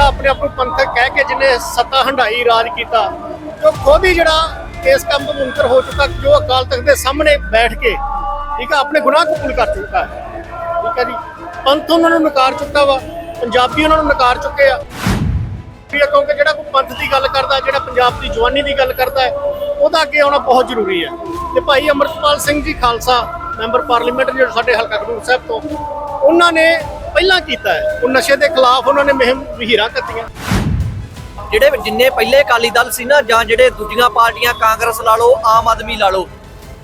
ਜਿਹੜਾ ਆਪਣੇ ਆਪ ਨੂੰ ਪੰਥਕ ਕਹਿ ਕੇ ਜਿਹਨੇ ਸੱਤਾ ਹੰਡਾਈ ਰਾਜ ਕੀਤਾ, ਜੋ ਖੁਦ ਹੀ ਜਿਹੜਾ ਇਸ ਕੰਮ ਤੋਂ ਮੁਨਕਰ ਹੋ ਚੁੱਕਾ, ਜੋ ਅਕਾਲ ਤਖਤ ਦੇ ਸਾਹਮਣੇ ਬੈਠ ਕੇ, ਠੀਕ ਆ, ਆਪਣੇ ਗੁਨਾਹ ਕਬੂਲ ਕਰ ਚੁੱਕਾ ਹੈ। ਠੀਕ ਹੈ ਜੀ, ਪੰਥ ਉਹਨਾਂ ਨੂੰ ਨਕਾਰ ਚੁੱਕਾ ਵਾ, ਪੰਜਾਬੀ ਉਹਨਾਂ ਨੂੰ ਨਕਾਰ ਚੁੱਕੇ ਆ। ਵੀ ਕਿਉਂਕਿ ਜਿਹੜਾ ਕੋਈ ਪੰਥ ਦੀ ਗੱਲ ਕਰਦਾ, ਜਿਹੜਾ ਪੰਜਾਬ ਦੀ ਜਵਾਨੀ ਦੀ ਗੱਲ ਕਰਦਾ ਹੈ, ਉਹਦਾ ਅੱਗੇ ਆਉਣਾ ਬਹੁਤ ਜ਼ਰੂਰੀ ਹੈ। ਤੇ ਭਾਈ ਅਮਰਤਪਾਲ ਸਿੰਘ ਜੀ ਖਾਲਸਾ, ਮੈਂਬਰ ਪਾਰਲੀਮੈਂਟ ਜਿਹੜੇ ਸਾਡੇ ਹਲਕਾ ਖਡੂਰ ਸਾਹਿਬ ਤੋਂ, ਉਹਨਾਂ ਨੇ ਪਹਿਲਾਂ ਕੀਤਾ ਹੈ। ਉਹ ਨਸ਼ੇ ਦੇ ਖਿਲਾਫ ਉਹਨਾਂ ਨੇ ਮੁਹਿੰਮ ਵਹੀਰਾਂ ਕੱਤੀਆਂ। ਜਿਹੜੇ ਜਿੰਨੇ ਪਹਿਲੇ ਅਕਾਲੀ ਦਲ ਸੀ ਨਾ, ਜਾਂ ਜਿਹੜੇ ਦੂਜੀਆਂ ਪਾਰਟੀਆਂ, ਕਾਂਗਰਸ ਲਾ ਲਓ, ਆਮ ਆਦਮੀ ਲਾ ਲਓ,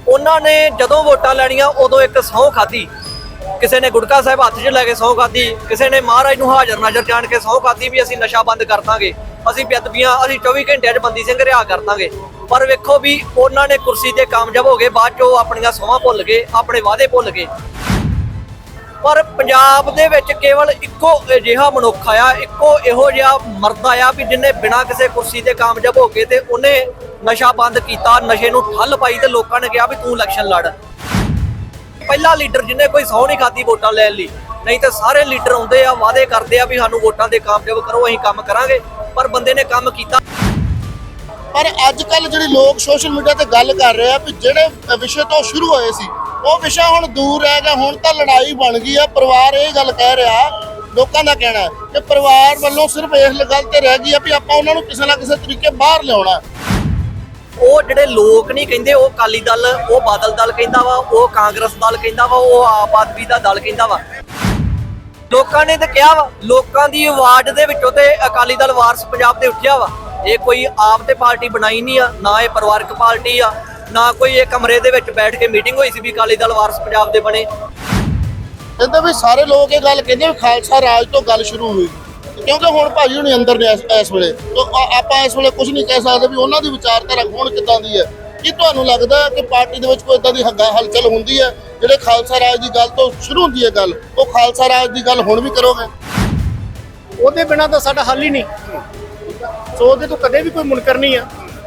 ਉਹਨਾਂ ਨੇ ਜਦੋਂ ਵੋਟਾਂ ਲੈਣੀਆਂ, ਉਦੋਂ ਇੱਕ ਸਹੁੰ ਖਾਧੀ। ਕਿਸੇ ਨੇ ਗੁਟਕਾ ਸਾਹਿਬ ਹੱਥ 'ਚ ਲੈ ਕੇ ਸਹੁੰ ਖਾਧੀ, ਕਿਸੇ ਨੇ ਮਹਾਰਾਜ ਨੂੰ ਹਾਜ਼ਰ ਨਾਜ਼ਰ ਜਾਣ ਕੇ ਸਹੁੰ ਖਾਧੀ ਵੀ ਅਸੀਂ ਨਸ਼ਾ ਬੰਦ ਕਰ ਦਾਂਗੇ। ਅਸੀਂ ਬੇਅਦਬੀਆਂ, ਅਸੀਂ 24 ਘੰਟਿਆਂ 'ਚ ਬੰਦੀ ਸਿੰਘ ਰਿਹਾ ਕਰ ਦਾਂਗੇ। ਪਰ ਵੇਖੋ ਵੀ ਉਹਨਾਂ ਨੇ ਕੁਰਸੀ ਤੇ ਕਾਮਯਾਬ ਹੋ ਗਏ ਬਾਅਦ 'ਚ ਉਹ ਆਪਣੀਆਂ ਸਹੁੰਆਂ ਭੁੱਲ ਗਏ, ਆਪਣੇ ਵਾਅਦੇ ਭੁੱਲ ਗਏ। ਪਰ ਪੰਜਾਬ ਦੇ ਵਿੱਚ ਕੇਵਲ ਇੱਕੋ ਅਜਿਹਾ ਮਨੁੱਖ ਆਇਆ, ਇੱਕੋ ਇਹੋ ਜਿਹਾ ਮਰਦ ਆਇਆ ਵੀ ਜਿਹਨੇ ਬਿਨਾਂ ਕਿਸੇ ਕੁਰਸੀ ਤੇ ਕਾਮਯਾਬ ਹੋ ਕੇ ਤੇ ਉਹਨੇ ਨਸ਼ਾ ਬੰਦ ਕੀਤਾ, ਨਸ਼ੇ ਨੂੰ ਠੱਲ ਪਾਈ ਤੇ ਲੋਕਾਂ ਨੇ ਕਿਹਾ ਵੀ ਤੂੰ ਇਲੈਕਸ਼ਨ ਲੜ। ਪਹਿਲਾ ਲੀਡਰ ਜਿਹਨੇ ਕੋਈ ਸਹੁੰ ਨਹੀਂ ਖਾਦੀ ਵੋਟਾਂ ਲੈਣ ਲਈ, ਨਹੀਂ ਤਾਂ ਸਾਰੇ ਲੀਡਰ ਆਉਂਦੇ ਆ, ਵਾਅਦੇ ਕਰਦੇ ਆ ਵੀ ਸਾਨੂੰ ਵੋਟਾਂ ਦੇ ਕਾਮਯਾਬ ਕਰੋ, ਅਸੀਂ ਕੰਮ ਕਰਾਂਗੇ, ਪਰ ਬੰਦੇ ਨੇ ਕੰਮ ਕੀਤਾ। ਪਰ ਅੱਜ ਕੱਲ ਜਿਹੜੇ ਲੋਕ ਸੋਸ਼ਲ ਮੀਡੀਆ ਤੇ ਗੱਲ ਕਰ ਰਹੇ ਆ ਵੀ ਜਿਹੜੇ ਵਿਸ਼ੇ ਤੋਂ ਸ਼ੁਰੂ ਹੋਏ ਸੀ ਉਹ ਵਿਸ਼ਾ ਹੁਣ ਦੂਰ ਰਹਿ ਗਿਆ ਹੁਣ ਤਾਂ ਲੜਾਈ ਬਣ ਗਈ ਆ, ਪਰਿਵਾਰ ਇਹ ਗੱਲ ਕਹਿ ਰਿਹਾ, ਲੋਕਾਂ ਦਾ ਕਹਿਣਾ ਹੈ ਕਿ ਪਰਿਵਾਰ ਵੱਲੋਂ ਸਿਰਫ ਇਸ ਗੱਲ ਤੇ ਰਹਿ ਗਈ ਆ ਵੀ ਆਪਾਂ ਉਹਨਾਂ ਨੂੰ ਕਿਸੇ ਨਾ ਕਿਸੇ ਤਰੀਕੇ ਬਾਹਰ ਲਿਆਉਣਾ ਉਹ ਜਿਹੜੇ ਲੋਕ ਨਹੀਂ ਕਹਿੰਦੇ, ਉਹ ਅਕਾਲੀ ਦਲ, ਉਹ ਬਾਦਲ ਦਲ ਕਹਿੰਦਾ ਵਾ, ਉਹ ਕਾਂਗਰਸ ਦਲ ਕਹਿੰਦਾ ਵਾ, ਉਹ ਆਪ ਆਦਮੀ ਦਾ ਦਲ ਕਹਿੰਦਾ ਵਾ। ਲੋਕਾਂ ਨੇ ਤਾਂ ਕਿਹਾ ਵਾ, ਲੋਕਾਂ ਦੀ ਆਵਾਜ਼ ਦੇ ਵਿੱਚੋਂ ਤੇ ਅਕਾਲੀ ਦਲ ਵਾਰਸ ਪੰਜਾਬ ਤੇ ਉੱਠਿਆ ਵਾ। ਇਹ ਕੋਈ ਆਪ ਤੇ ਪਾਰਟੀ ਬਣਾਈ ਨਹੀਂ ਆ, ਨਾ ਇਹ ਪਰਿਵਾਰਕ ਪਾਰਟੀ ਆ ਨਾ ਕੋਈ ਇਹ ਕਮਰੇ ਦੇ ਵਿੱਚ ਬੈਠ ਕੇ ਮੀਟਿੰਗ ਹੋਈ ਸੀ ਵੀ ਅਕਾਲੀ ਦਲ ਵਾਰਸ ਪੰਜਾਬ ਦੇ ਬਣੇ। ਕਹਿੰਦੇ ਵੀ ਸਾਰੇ ਲੋਕ ਇਹ ਗੱਲ ਕਹਿੰਦੇ ਵੀ ਖਾਲਸਾ ਰਾਜ ਤੋਂ ਗੱਲ ਸ਼ੁਰੂ ਹੋਈ। ਕਿਉਂਕਿ ਹੁਣ ਭਾਜੀ ਹੁਣੀ ਅੰਦਰ ਨੇ ਇਸ- ਇਸ ਵੇਲੇ। ਤਾਂ ਆਪਾਂ ਇਸ ਵੇਲੇ ਕੁਝ ਨਹੀਂ ਕਹਿ ਸਕਦੇ ਵੀ ਉਹਨਾਂ ਦੀ ਵਿਚਾਰਧਾਰਾ ਹੁਣ ਕਿੱਦਾਂ ਦੀ ਹੈ। ਕੀ ਤੁਹਾਨੂੰ ਲੱਗਦਾ ਹੈ ਕਿ ਪਾਰਟੀ ਦੇ ਵਿੱਚ ਕੋਈ ਇਦਾਂ ਦੀ ਹੱਗਾ ਹਲਚਲ ਹੁੰਦੀ ਹੈ ਜਿਹੜੇ ਖਾਲਸਾ ਰਾਜ ਦੀ ਗੱਲ ਤੋਂ ਸ਼ੁਰੂ ਹੁੰਦੀ ਹੈ ਗੱਲ? ਉਹ ਖਾਲਸਾ ਰਾਜ ਦੀ ਗੱਲ ਹੁਣ ਵੀ ਕਰੋਗੇ? ਉਹਦੇ ਬਿਨਾਂ ਤਾਂ ਸਾਡਾ ਹੱਲ ਹੀ ਨਹੀਂ। ਸੋ ਉਹਦੇ ਤੋਂ ਕਦੇ ਵੀ ਕੋਈ ਮੁਨਕਰ ਨਹੀਂ ਆ।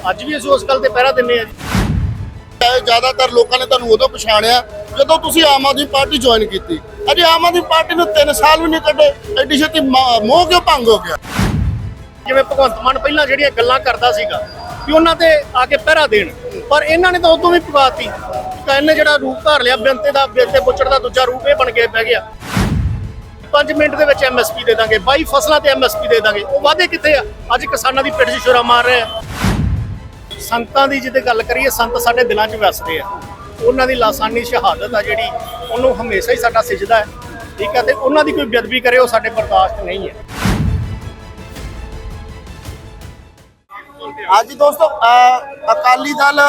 ਅੱਜ ਵੀ ਅਸੀਂ ਉਸ ਗੱਲ ਤੇ ਪਹਿਰਾ ਦਿੰਨੇ ਆ ਜੀ। ਇਹ ਜ਼ਿਆਦਾਤਰ ਲੋਕਾਂ ਨੇ ਤੁਹਾਨੂੰ ਉਦੋਂ ਪਛਾਣਿਆ ਜਦੋਂ ਤੁਸੀਂ ਆਮ ਆਦਮੀ ਪਾਰਟੀ ਜੁਆਇਨ ਕੀਤੀ। ਅਜੇ ਆਮ ਆਦਮੀ ਪਾਰਟੀ ਨੂੰ 3 ਸਾਲ ਵੀ ਨਹੀਂ ਕੱਢੇ, ਐਡੀ ਛੇਤੀ ਮੋਹ ਕਿਉਂ ਭੰਗ ਹੋ ਗਿਆ? ਜਿਵੇਂ ਭਗਵੰਤ ਮਾਨ ਪਹਿਲਾਂ ਜਿਹੜੀਆਂ ਗੱਲਾਂ ਕਰਦਾ ਸੀਗਾ ਕਿ ਉਹਨਾਂ ਤੇ ਆ ਕੇ ਪਹਿਰਾ ਦੇਣ, ਪਰ ਇਹਨਾਂ ਨੇ ਤਾਂ ਉਦੋਂ ਵੀ ਪਗਾਤੀ ਇਹਨੇ ਜਿਹੜਾ ਰੂਪ ਧਾਰ ਲਿਆ ਬੇਨਤੇ ਦਾ ਬੇਨਤੇ ਪੁੱਛੜ ਦਾ ਦੂਜਾ ਰੂਪ ਇਹ ਬਣ ਕੇ ਪੈ ਗਿਆ। 5 ਮਿੰਟ ਦੇ ਵਿੱਚ ਐਮਐਸਪੀ ਦੇ ਦਾਂਗੇ 22 ਫਸਲਾਂ ਤੇ ਐਮਐਸਪੀ ਦੇ ਦਾਂਗੇ, ਉਹ ਵਾਅਦੇ ਕਿੱਥੇ ਆ? ਅੱਜ ਕਿਸਾਨਾਂ ਦੀ ਪਿੱਠ 'ਚ ਛੁਰਾ ਮਾਰ ਰਹੇ। ਆ ਸੰਤਾਂ ਦੀ ਜਿੱਤੇ ਗੱਲ ਕਰੀਏ, ਸੰਤ ਸਾਡੇ ਦਿਲਾਂ 'ਚ ਵਸਦੇ ਆ। ਉਹਨਾਂ ਦੀ ਲਾਸਾਨੀ ਸ਼ਹਾਦਤ ਆ ਜਿਹੜੀ, ਉਹਨੂੰ ਹਮੇਸ਼ਾ ਹੀ ਸਾਡਾ ਸਿਜਦਾ ਹੈ, ਠੀਕ ਹੈ ਤੇ ਉਹਨਾਂ ਦੀ ਕੋਈ ਬੇਅਦਬੀ ਕਰੇ, ਉਹ ਸਾਡੇ ਬਰਦਾਸ਼ਤ ਨਹੀਂ ਹੈ। ਅੱਜ ਦੋਸਤੋ ਅਕਾਲੀ ਦਲ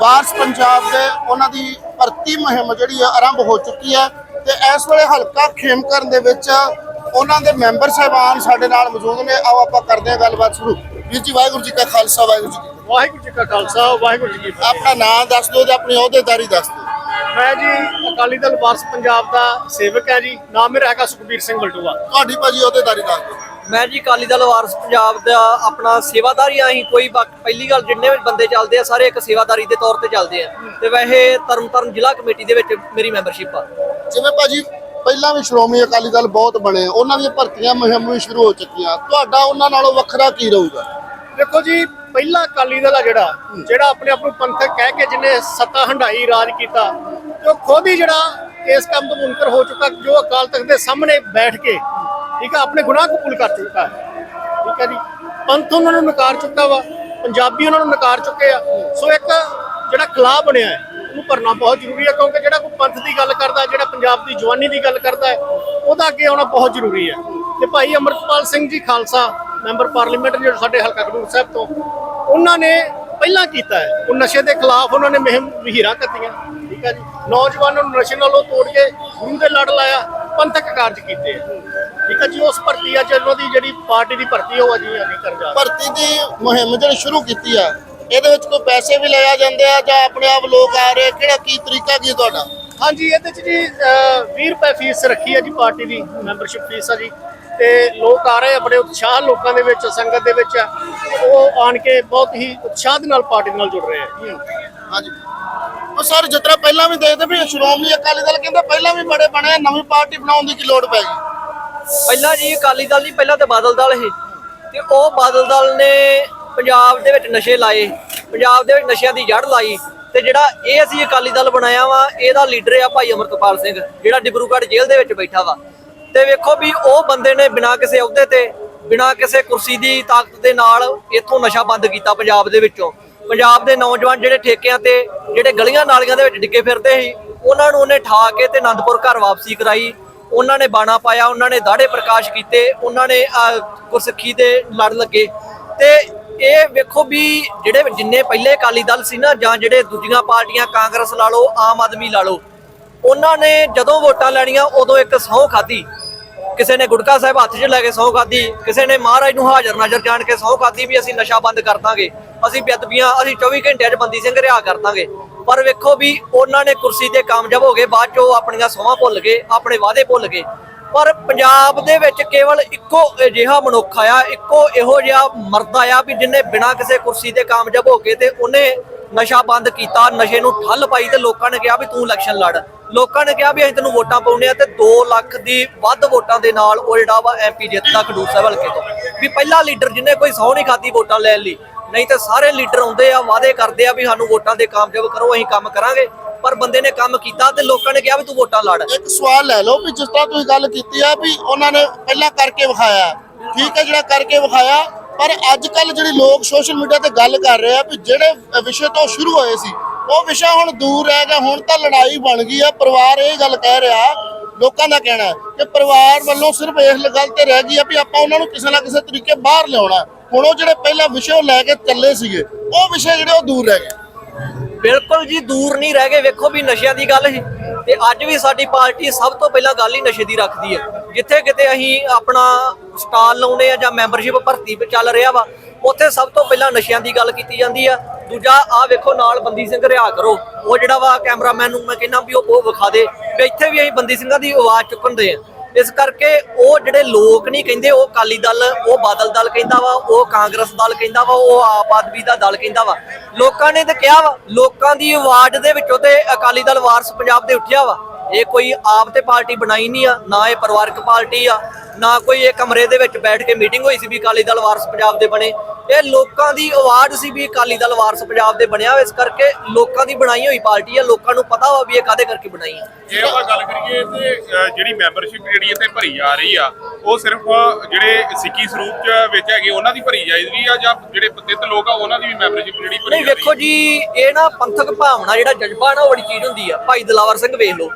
ਵਾਰਸ ਪੰਜਾਬ ਦੇ ਉਹਨਾਂ ਦੀ ਭਰਤੀ ਮੁਹਿੰਮ ਜਿਹੜੀ ਆ, ਆਰੰਭ ਹੋ ਚੁੱਕੀ ਹੈ ਤੇ ਇਸ ਵੇਲੇ ਹਲਕਾ ਖੇਮਕਰਨ ਦੇ ਵਿੱਚ ਉਹਨਾਂ ਦੇ ਮੈਂਬਰ ਸਾਹਿਬਾਨ ਸਾਡੇ ਨਾਲ ਮੌਜੂਦ ਨੇ। ਆਓ ਆਪਾਂ ਕਰਦੇ ਹਾਂ ਗੱਲਬਾਤ ਸ਼ੁਰੂ। ਵੀਰ ਜੀ ਵਾਹਿਗੁਰੂ ਜੀ ਕਾ ਖਾਲਸਾ ਵਾਹਿਗੁਰੂ ਜੀ ਕੀ ਫਤਿਹ। ਵਾਹਿਗੁਰੂ ਜੀ ਕਾ ਖਾਲਸਾ ਵਾਹਿਗੁਰੂ ਜੀ ਕੀ ਫਤਿਹ। ਆਪਣਾ ਨਾਮ ਦੱਸ ਦਿਓ ਤੇ ਆਪਣੀ ਅਹੁਦੇਦਾਰੀ ਦੱਸ ਦਿਓ। ਮੈਂ ਜੀ ਅਕਾਲੀ ਦਲ ਵਾਰਸ ਪੰਜਾਬ ਦਾ ਸੇਵਕ ਹੈ ਜੀ। ਨਾਮ ਮੇਰਾ ਹੈਗਾ ਸੁਖਬੀਰ ਸਿੰਘ ਬਲਟੂਆ। ਤੁਹਾਡੀ ਭਾਜੀ ਅਹੁਦੇਦਾਰੀ ਦੱਸ ਦਿਓ। ਮੈਂ ਜੀ ਅਕਾਲੀ ਦਲ ਵਾਰਸ ਪੰਜਾਬ ਦਾ ਆਪਣਾ ਸੇਵਾਦਾਰੀ ਆ ਅਸੀਂ ਕੋਈ ਪਹਿਲੀ ਗੱਲ ਜਿੰਨੇ ਵੀ ਬੰਦੇ ਚੱਲਦੇ ਆ ਸਾਰੇ ਇੱਕ ਸੇਵਾਦਾਰੀ ਦੇ ਤੌਰ ਤੇ ਚੱਲਦੇ ਆ। ਤੇ ਵੈਸੇ ਤਰਨਤਾਰਨ ਜ਼ਿਲ੍ਹਾ ਕਮੇਟੀ ਦੇ ਵਿੱਚ ਮੇਰੀ ਮੈਂਬਰਸ਼ਿਪ ਆ। ਜਿਵੇਂ ਭਾਜੀ ਪਹਿਲਾਂ ਵੀ ਸ਼੍ਰੋਮਣੀ ਅਕਾਲੀ ਦਲ ਬਹੁਤ ਬਣੇ, ਉਹਨਾਂ ਦੀਆਂ ਭਰਤੀਆਂ ਮੁਹਿੰਮ ਵੀ ਸ਼ੁਰੂ ਹੋ ਚੁੱਕੀਆਂ। ਤੁਹਾਡਾ ਉਹਨਾਂ ਨਾਲੋਂ ਵੱਖਰਾ ਕੀ ਰਹੂਗਾ? ਦੇਖੋ ਜੀ, ਪਹਿਲਾ ਅਕਾਲੀ ਦਲ ਆ ਜਿਹੜਾ ਜਿਹੜਾ ਆਪਣੇ ਆਪ ਨੂੰ ਪੰਥਕ ਕਹਿ ਕੇ ਜਿਹਨੇ ਸੱਤਾ ਹੰਡਾਈ ਰਾਜ ਕੀਤਾ, ਤੇ ਉਹ ਖੁਦ ਹੀ ਜਿਹੜਾ ਇਸ ਕੰਮ ਤੋਂ ਮੁਨਕਰ ਹੋ ਚੁੱਕਾ, ਜੋ ਅਕਾਲ ਤਖਤ ਦੇ ਸਾਹਮਣੇ ਬੈਠ ਕੇ, ਠੀਕ ਆ, ਆਪਣੇ ਗੁਨਾਹ ਕਬੂਲ ਕਰ ਚੁੱਕਾ ਹੈ। ਠੀਕ ਹੈ ਜੀ, ਪੰਥ ਉਹਨਾਂ ਨੂੰ ਨਕਾਰ ਚੁੱਕਾ ਵਾ, ਪੰਜਾਬੀ ਉਹਨਾਂ ਨੂੰ ਨਕਾਰ ਚੁੱਕੇ ਆ। ਸੋ ਇੱਕ ਜਿਹੜਾ ਖਿਲਾਫ ਬਣਿਆ ਹੈ ਉਹਨੂੰ ਭਰਨਾ ਬਹੁਤ ਜ਼ਰੂਰੀ ਹੈ, ਕਿਉਂਕਿ ਜਿਹੜਾ ਕੋਈ ਪੰਥ ਦੀ ਗੱਲ ਕਰਦਾ, ਜਿਹੜਾ ਪੰਜਾਬ ਦੀ ਜਵਾਨੀ ਦੀ ਗੱਲ ਕਰਦਾ ਹੈ, ਉਹਦਾ ਅੱਗੇ ਆਉਣਾ ਬਹੁਤ ਜ਼ਰੂਰੀ ਹੈ। ਤੇ ਭਾਈ ਅਮਰਤਪਾਲ ਸਿੰਘ ਜੀ ਖਾਲਸਾ, ਮੈਂਬਰ ਪਾਰਲੀਮੈਂਟ ਜਿਹੜੇ ਸਾਡੇ ਹਲਕਾ ਖਡੂਰ ਸਾਹਿਬ ਤੋਂ, ਉਹਨਾਂ ਨੇ ਪਹਿਲਾਂ ਕੀਤਾ ਹੈ। ਉਹ ਨਸ਼ੇ ਦੇ ਖਿਲਾਫ ਉਹਨਾਂ ਨੇ ਮੁਹਿੰਮ ਵਹੀਰਾਂ ਕੱਤੀਆਂ, ਠੀਕ ਹੈ ਜੀ। ਨੌਜਵਾਨਾਂ ਨੂੰ ਨਸ਼ੇ ਨਾਲੋਂ ਤੋੜ ਕੇ ਗੁਰੂ ਦੇ ਲੜ ਲਾਇਆ, ਪੰਥਕ ਕਾਰਜ ਕੀਤੇ ਠੀਕ ਹੈ ਜੀ, ਉਸ ਭਰਤੀ ਆ ਉਹਨਾਂ ਦੀ ਜਿਹੜੀ ਪਾਰਟੀ ਦੀ ਭਰਤੀ ਉਹ ਅਜੀ ਨਹੀਂ ਕਰ ਜਾ ਭਰਤੀ ਦੀ ਮੁਹਿੰਮ ਜਿਹੜੀ ਸ਼ੁਰੂ ਕੀਤੀ ਆ ਇਹਦੇ ਵਿੱਚ ਕੋਈ ਪੈਸੇ ਵੀ ਲਿਆ ਜਾਂਦੇ ਆ ਜਾਂ ਆਪਣੇ ਆਪ ਲੋਕ ਆ ਰਹੇ ਕਿਹੜਾ ਕੀ ਤਰੀਕਾ ਕੀ ਤੁਹਾਡਾ? ਹਾਂਜੀ ਇਹਦੇ ਚ ਜੀ ਅਹ, 20 ਰੁਪਏ ਫੀਸ ਰੱਖੀ ਹੈ ਜੀ ਪਾਰਟੀ ਦੀ ਮੈਂਬਰਸ਼ਿਪ ਫੀਸ ਆ ਜੀ। ਤੇ ਲੋਕ ਆ ਰਹੇ ਆ ਬੜੇ ਉਤਸ਼ਾਹ ਲੋਕਾਂ ਦੇ ਵਿੱਚ ਸੰਗਤ ਦੇ ਵਿੱਚ। ਉਹ ਆਣ ਕੇ ਬਹੁਤ ਹੀ ਉਤਸ਼ਾਹ ਦੇ ਨਾਲ ਪਾਰਟੀ ਨਾਲ ਜੁੜ ਰਹੇ ਆ ਹਾਂਜੀ। ਉਹ ਸਰ ਜਿਸ ਤਰ੍ਹਾਂ ਪਹਿਲਾਂ ਵੀ ਦੇਖਦੇ ਵੀ ਸ਼੍ਰੋਮਣੀ ਅਕਾਲੀ ਦਲ ਕਹਿੰਦੇ ਪਹਿਲਾਂ ਵੀ ਬੜੇ ਬਣੇ ਆ, ਨਵੀਂ ਪਾਰਟੀ ਬਣਾਉਣ ਦੀ ਕੀ ਲੋੜ ਪੈ ਗਈ? ਪਹਿਲਾਂ ਜੀ ਅਕਾਲੀ ਦਲ ਨਹੀਂ ਪਹਿਲਾਂ ਤੇ ਬਾਦਲ ਦਲ ਸੀ। ਤੇ ਉਹ ਬਾਦਲ ਦਲ ਨੇ ਪੰਜਾਬ ਦੇ ਵਿੱਚ ਨਸ਼ੇ ਲਾਏ, ਪੰਜਾਬ ਦੇ ਵਿੱਚ ਨਸ਼ਿਆਂ ਦੀ ਜੜ ਲਾਈ ਤੇ ਜਿਹੜਾ ਇਹ ਅਸੀਂ ਅਕਾਲੀ ਦਲ ਬਣਾਇਆ ਵਾ, ਇਹਦਾ ਲੀਡਰ ਆ ਭਾਈ ਅਮਰਤਪਾਲ ਸਿੰਘ, ਜਿਹੜਾ ਡਿਬਰੂਗੜ੍ਹ ਜੇਲ੍ਹ ਦੇ ਵਿੱਚ ਬੈਠਾ ਵਾ। ਤੇ ਵੇਖੋ ਵੀ ਉਹ ਬੰਦੇ ਨੇ ਬਿਨਾਂ ਕਿਸੇ ਅਹੁਦੇ ਤੇ, ਬਿਨਾਂ ਕਿਸੇ ਕੁਰਸੀ ਦੀ ਤਾਕਤ ਦੇ ਨਾਲ ਇੱਥੋਂ ਨਸ਼ਾ ਬੰਦ ਕੀਤਾ ਪੰਜਾਬ ਦੇ ਵਿੱਚੋਂ। ਪੰਜਾਬ ਦੇ ਨੌਜਵਾਨ ਜਿਹੜੇ ਠੇਕਿਆਂ ਤੇ, ਜਿਹੜੇ ਗਲੀਆਂ ਨਾਲੀਆਂ ਦੇ ਵਿੱਚ ਡਿੱਗੇ ਫਿਰਦੇ ਸੀ, ਉਹਨਾਂ ਨੂੰ ਉਹਨੇ ਠਾ ਕੇ ਤੇ ਆਨੰਦਪੁਰ ਘਰ ਵਾਪਸੀ ਕਰਾਈ। ਉਹਨਾਂ ਨੇ ਬਾਣਾ ਪਾਇਆ, ਉਹਨਾਂ ਨੇ ਦਾੜੇ ਪ੍ਰਕਾਸ਼ ਕੀਤੇ, ਉਹਨਾਂ ਨੇ ਗੁਰਸਿੱਖੀ ਦੇ ਲੜ ਲੱਗੇ। ਤੇ ਇਹ ਵੇਖੋ ਵੀ ਜਿਹੜੇ ਜਿੰਨੇ ਪਹਿਲੇ ਅਕਾਲੀ ਦਲ ਸੀ ਨਾ, ਜਾਂ ਜਿਹੜੇ ਦੂਜੀਆਂ ਪਾਰਟੀਆਂ, ਕਾਂਗਰਸ ਲਾ ਲਓ, ਆਮ ਆਦਮੀ ਲਾ ਲਓ, ਉਹਨਾਂ ਨੇ ਜਦੋਂ ਵੋਟਾਂ ਲੈਣੀਆਂ, ਉਦੋਂ ਇੱਕ ਸਹੁੰ ਖਾਧੀ। ਕਿਸੇ ਨੇ ਗੁਟਕਾ ਸਾਹਿਬ ਹੱਥ 'ਚ ਲੈ ਕੇ ਸਹੁੰ ਖਾਧੀ, ਕਿਸੇ ਨੇ ਮਹਾਰਾਜ ਨੂੰ ਹਾਜ਼ਰ ਨਜ਼ਰ ਜਾਣ ਕੇ ਸਹੁੰ ਖਾਧੀ ਵੀ ਅਸੀਂ ਨਸ਼ਾ ਬੰਦ ਕਰ ਦਾਂਗੇ, ਅਸੀਂ ਬੇਅਦਬੀਆਂ, ਅਸੀਂ 24 ਘੰਟਿਆਂ 'ਚ ਬੰਦੀ ਸਿੰਘ ਰਿਹਾ ਕਰ ਦਾਂਗੇ। ਪਰ ਵੇਖੋ ਵੀ ਉਹਨਾਂ ਨੇ ਕੁਰਸੀ ਤੇ ਕਾਮਯਾਬ ਹੋ ਗਏ ਬਾਅਦ 'ਚ ਉਹ ਆਪਣੀਆਂ ਸਹੁੰਆਂ ਭੁੱਲ ਗਏ, ਆਪਣੇ ਵਾਅਦੇ ਭੁੱਲ ਗਏ। ਪਰ ਪੰਜਾਬ ਦੇ ਵਿੱਚ ਕੇਵਲ ਇੱਕੋ ਅਜਿਹਾ ਮਨੁੱਖ ਆ ਇੱਕੋ ਇਹੋ ਜਿਹਾ ਮਰਦ ਆ ਵੀ ਜਿਹਨੇ ਬਿਨਾਂ ਕਿਸੇ ਕੁਰਸੀ ਤੇ ਕਾਮਯਾਬ ਹੋ ਕੇ ਤੇ ਉਹਨੇ ਨਸ਼ਾ ਬੰਦ ਕੀਤਾ, ਨਸ਼ੇ ਨੂੰ ਠੱਲ ਪਾਈ ਤੇ ਲੋਕਾਂ ਨੇ ਕਿਹਾ ਵੀ ਤੂੰ ਇਲੈਕਸ਼ਨ ਲੜ। ਲੋਕਾਂ ਨੇ ਕਿਹਾ ਵੀ ਅਸੀਂ ਤੈਨੂੰ ਵੋਟਾਂ ਪਾਉਣੇ ਆ ਤੇ 2 ਲੱਖ ਦੀ ਵੱਧ ਵੋਟਾਂ ਦੇ ਨਾਲ ਉਹ ਜਿਹੜਾ ਵਾ ਐਮਪੀ ਜਿੱਤਦਾ ਖਡੂਰ ਸਾਹਿਬ ਹਲਕੇ ਤੋਂ। ਵੀ ਪਹਿਲਾ ਲੀਡਰ ਜਿਹਨੇ ਕੋਈ ਸਹੁੰ ਨਹੀਂ ਖਾਦੀ ਵੋਟਾਂ ਲੈਣ ਲਈ, ਨਹੀਂ ਤਾਂ ਸਾਰੇ ਲੀਡਰ ਆਉਂਦੇ ਆ, ਵਾਅਦੇ ਕਰਦੇ ਆ ਵੀ ਸਾਨੂੰ ਵੋਟਾਂ ਦੇ ਕਾਮਯਾਬ ਕਰੋ, ਅਸੀਂ ਕੰਮ ਕਰਾਂਗੇ। ਪਰ ਬੰਦੇ ਨੇ ਕੰਮ ਕੀਤਾ ਤੇ ਲੋਕਾਂ ਨੇ ਕਿਹਾ ਵੀ ਤੂੰ ਵੋਟਾਂ ਲੜ। ਇੱਕ ਸਵਾਲ ਲੈ ਲਓ ਵੀ ਜਿਸ ਤਰ੍ਹਾਂ ਤੁਸੀਂ ਗੱਲ ਕੀਤੀ ਆ ਵੀ ਉਹਨਾਂ ਨੇ ਪਹਿਲਾਂ ਕਰਕੇ ਵਿਖਾਇਆ। ਠੀਕ ਹੈ ਜਿਹੜਾ ਕਰਕੇ ਵਿਖਾਇਆ, ਪਰ ਅੱਜ ਕੱਲ ਜਿਹੜੇ ਲੋਕ ਸੋਸ਼ਲ ਮੀਡੀਆ ਤੇ ਗੱਲ ਕਰ ਰਹੇ ਆ ਵੀ ਜਿਹੜੇ ਵਿਸ਼ੇ ਤੋਂ ਸ਼ੁਰੂ ਹੋਏ ਸੀ, ਉਹ ਵਿਸ਼ਾ ਹੁਣ ਦੂਰ ਰਹਿ ਗਿਆ ਹੁਣ ਤਾਂ ਲੜਾਈ ਬਣ ਗਈ ਆ, ਪਰਿਵਾਰ ਇਹ ਗੱਲ ਕਹਿ ਰਿਹਾ, ਲੋਕਾਂ ਦਾ ਕਹਿਣਾ ਕਿ ਪਰਿਵਾਰ ਵੱਲੋਂ ਸਿਰਫ ਇਸ ਗੱਲ ਤੇ ਰਹਿ ਗਈ ਆ ਵੀ ਆਪਾਂ ਉਹਨਾਂ ਨੂੰ ਕਿਸੇ ਨਾ ਕਿਸੇ ਤਰੀਕੇ ਬਾਹਰ ਲਿਆਉਣਾ ਹੁਣ ਉਹ ਜਿਹੜੇ ਪਹਿਲਾਂ ਵਿਸ਼ੇ ਉਹ ਲੈ ਕੇ ਚੱਲੇ ਸੀਗੇ, ਉਹ ਵਿਸ਼ੇ ਜਿਹੜੇ ਉਹ ਦੂਰ ਰਹਿ ਗਏ। ਬਿਲਕੁਲ ਜੀ, ਦੂਰ ਨਹੀਂ ਰਹਿ ਗਏ। ਵੇਖੋ ਵੀ ਨਸ਼ਿਆਂ ਦੀ ਗੱਲ ਹੀ ਤੇ ਅੱਜ ਵੀ ਸਾਡੀ ਪਾਰਟੀ ਸਭ ਤੋਂ ਪਹਿਲਾਂ ਗੱਲ ਹੀ ਨਸ਼ੇ ਦੀ ਰੱਖਦੀ ਹੈ। ਜਿੱਥੇ ਕਿਤੇ ਅਸੀਂ ਆਪਣਾ ਸਟਾਲ ਲਾਉਨੇ ਆ ਜਾਂ ਮੈਂਬਰਸ਼ਿਪ ਭਰਤੀ ਚੱਲ ਰਿਹਾ ਵਾ, ਉੱਥੇ ਸਭ ਤੋਂ ਪਹਿਲਾਂ ਨਸ਼ਿਆਂ ਦੀ ਗੱਲ ਕੀਤੀ ਜਾਂਦੀ ਆ। ਦੂਜਾ ਆ ਵੇਖੋ ਨਾਲ ਬੰਦੀ ਸਿੰਘ ਰਿਆ ਕਰੋ। ਉਹ ਜਿਹੜਾ ਵਾ ਕੈਮਰਾਮੈਨ ਨੂੰ ਮੈਂ ਕਹਿੰਦਾ ਵੀ ਉਹ ਉਹ ਵਿਖਾ ਦੇ। ਵੀ ਇੱਥੇ ਵੀ ਅਸੀਂ ਬੰਦੀ ਸਿੰਘਾਂ ਦੀ ਆਵਾਜ਼ ਚੁੱਕਣ ਦੇ ਆ। ਇਸ ਕਰਕੇ ਉਹ ਜਿਹੜੇ ਲੋਕ ਨਹੀਂ ਕਹਿੰਦੇ, ਉਹ ਅਕਾਲੀ ਦਲ, ਉਹ ਬਾਦਲ ਦਲ ਕਹਿੰਦਾ ਵਾ, ਉਹ ਕਾਂਗਰਸ ਦਲ ਕਹਿੰਦਾ ਵਾ, ਉਹ ਆਪ ਆਦਮੀ ਦਾ ਦਲ ਕਹਿੰਦਾ ਵਾ। ਲੋਕਾਂ ਨੇ ਤੇ ਕਿਹਾ ਵਾ, ਲੋਕਾਂ ਦੀ ਆਵਾਜ਼ ਦੇ ਵਿੱਚੋਂ ਤੇ ਅਕਾਲੀ ਦਲ ਵਾਰਸ ਪੰਜਾਬ ਦੇ ਉੱਠਿਆ ਵਾ। ਇਹ ਕੋਈ ਆਪ ਤੇ ਪਾਰਟੀ ਬਣਾਈ ਨਹੀਂ ਆ, ਨਾ ਇਹ ਪਰਿਵਾਰਕ ਪਾਰਟੀ ਆ ਨਾ ਕੋਈ ਇਹ ਕਮਰੇ ਦੇ ਵਿੱਚ ਬੈਠ ਕੇ ਮੀਟਿੰਗ ਹੋਈ ਸੀ ਵੀ ਅਕਾਲੀ ਦਲ ਵਾਰਸ ਪੰਜਾਬ ਦੇ ਬਣੇ। ਇਹ ਲੋਕਾਂ ਦੀ ਆਵਾਜ਼ ਸੀ ਵੀ ਅਕਾਲੀ ਦਲ ਵਾਰਸ ਪੰਜਾਬ ਦੇ ਬਣਿਆ ਇਸ ਕਰਕੇ ਲੋਕਾਂ ਦੀ ਬਣਾਈ ਹੋਈ ਪਾਰਟੀ ਆ। ਲੋਕਾਂ ਨੂੰ ਪਤਾ ਵਾ ਵੀ ਇਹ ਕਾਦੇ ਕਰਕੇ ਬਣਾਈ ਆ। ਜੇ ਆਪਾਂ ਗੱਲ ਕਰੀਏ ਤੇ ਜਿਹੜੀ ਮੈਂਬਰਸ਼ਿਪ ਜਿਹੜੀ ਇੱਥੇ ਭਰੀ ਜਾ ਰਹੀ ਆ ਉਹ ਸਿਰਫ ਜਿਹੜੇ ਸਿੱਖੀ ਸਰੂਪ ਚ ਵਿੱਚ ਹੈਗੇ ਉਹਨਾਂ ਦੀ ਭਰੀ ਜਾਈਦੀ ਆ ਜਾਂ ਜਿਹੜੇ ਪਤਿਤ ਲੋਕ ਆ ਉਹਨਾਂ ਦੀ ਵੀ ਮੈਂਬਰਸ਼ਿਪ ਜਿਹੜੀ ਭਰੀ ਨਹੀਂ ਵੇਖੋ ਜੀ ਇਹ ਨਾ ਪੰਥਕ ਭਾਵਨਾ ਜਿਹੜਾ ਜਜ਼ਬਾ ਨਾ ਉਹ ਬੜੀ ਚੀਜ਼ ਹੁੰਦੀ ਆ। ਭਾਈ ਦਲਾਵਰ ਸਿੰਘ ਵੇਖ ਲਓ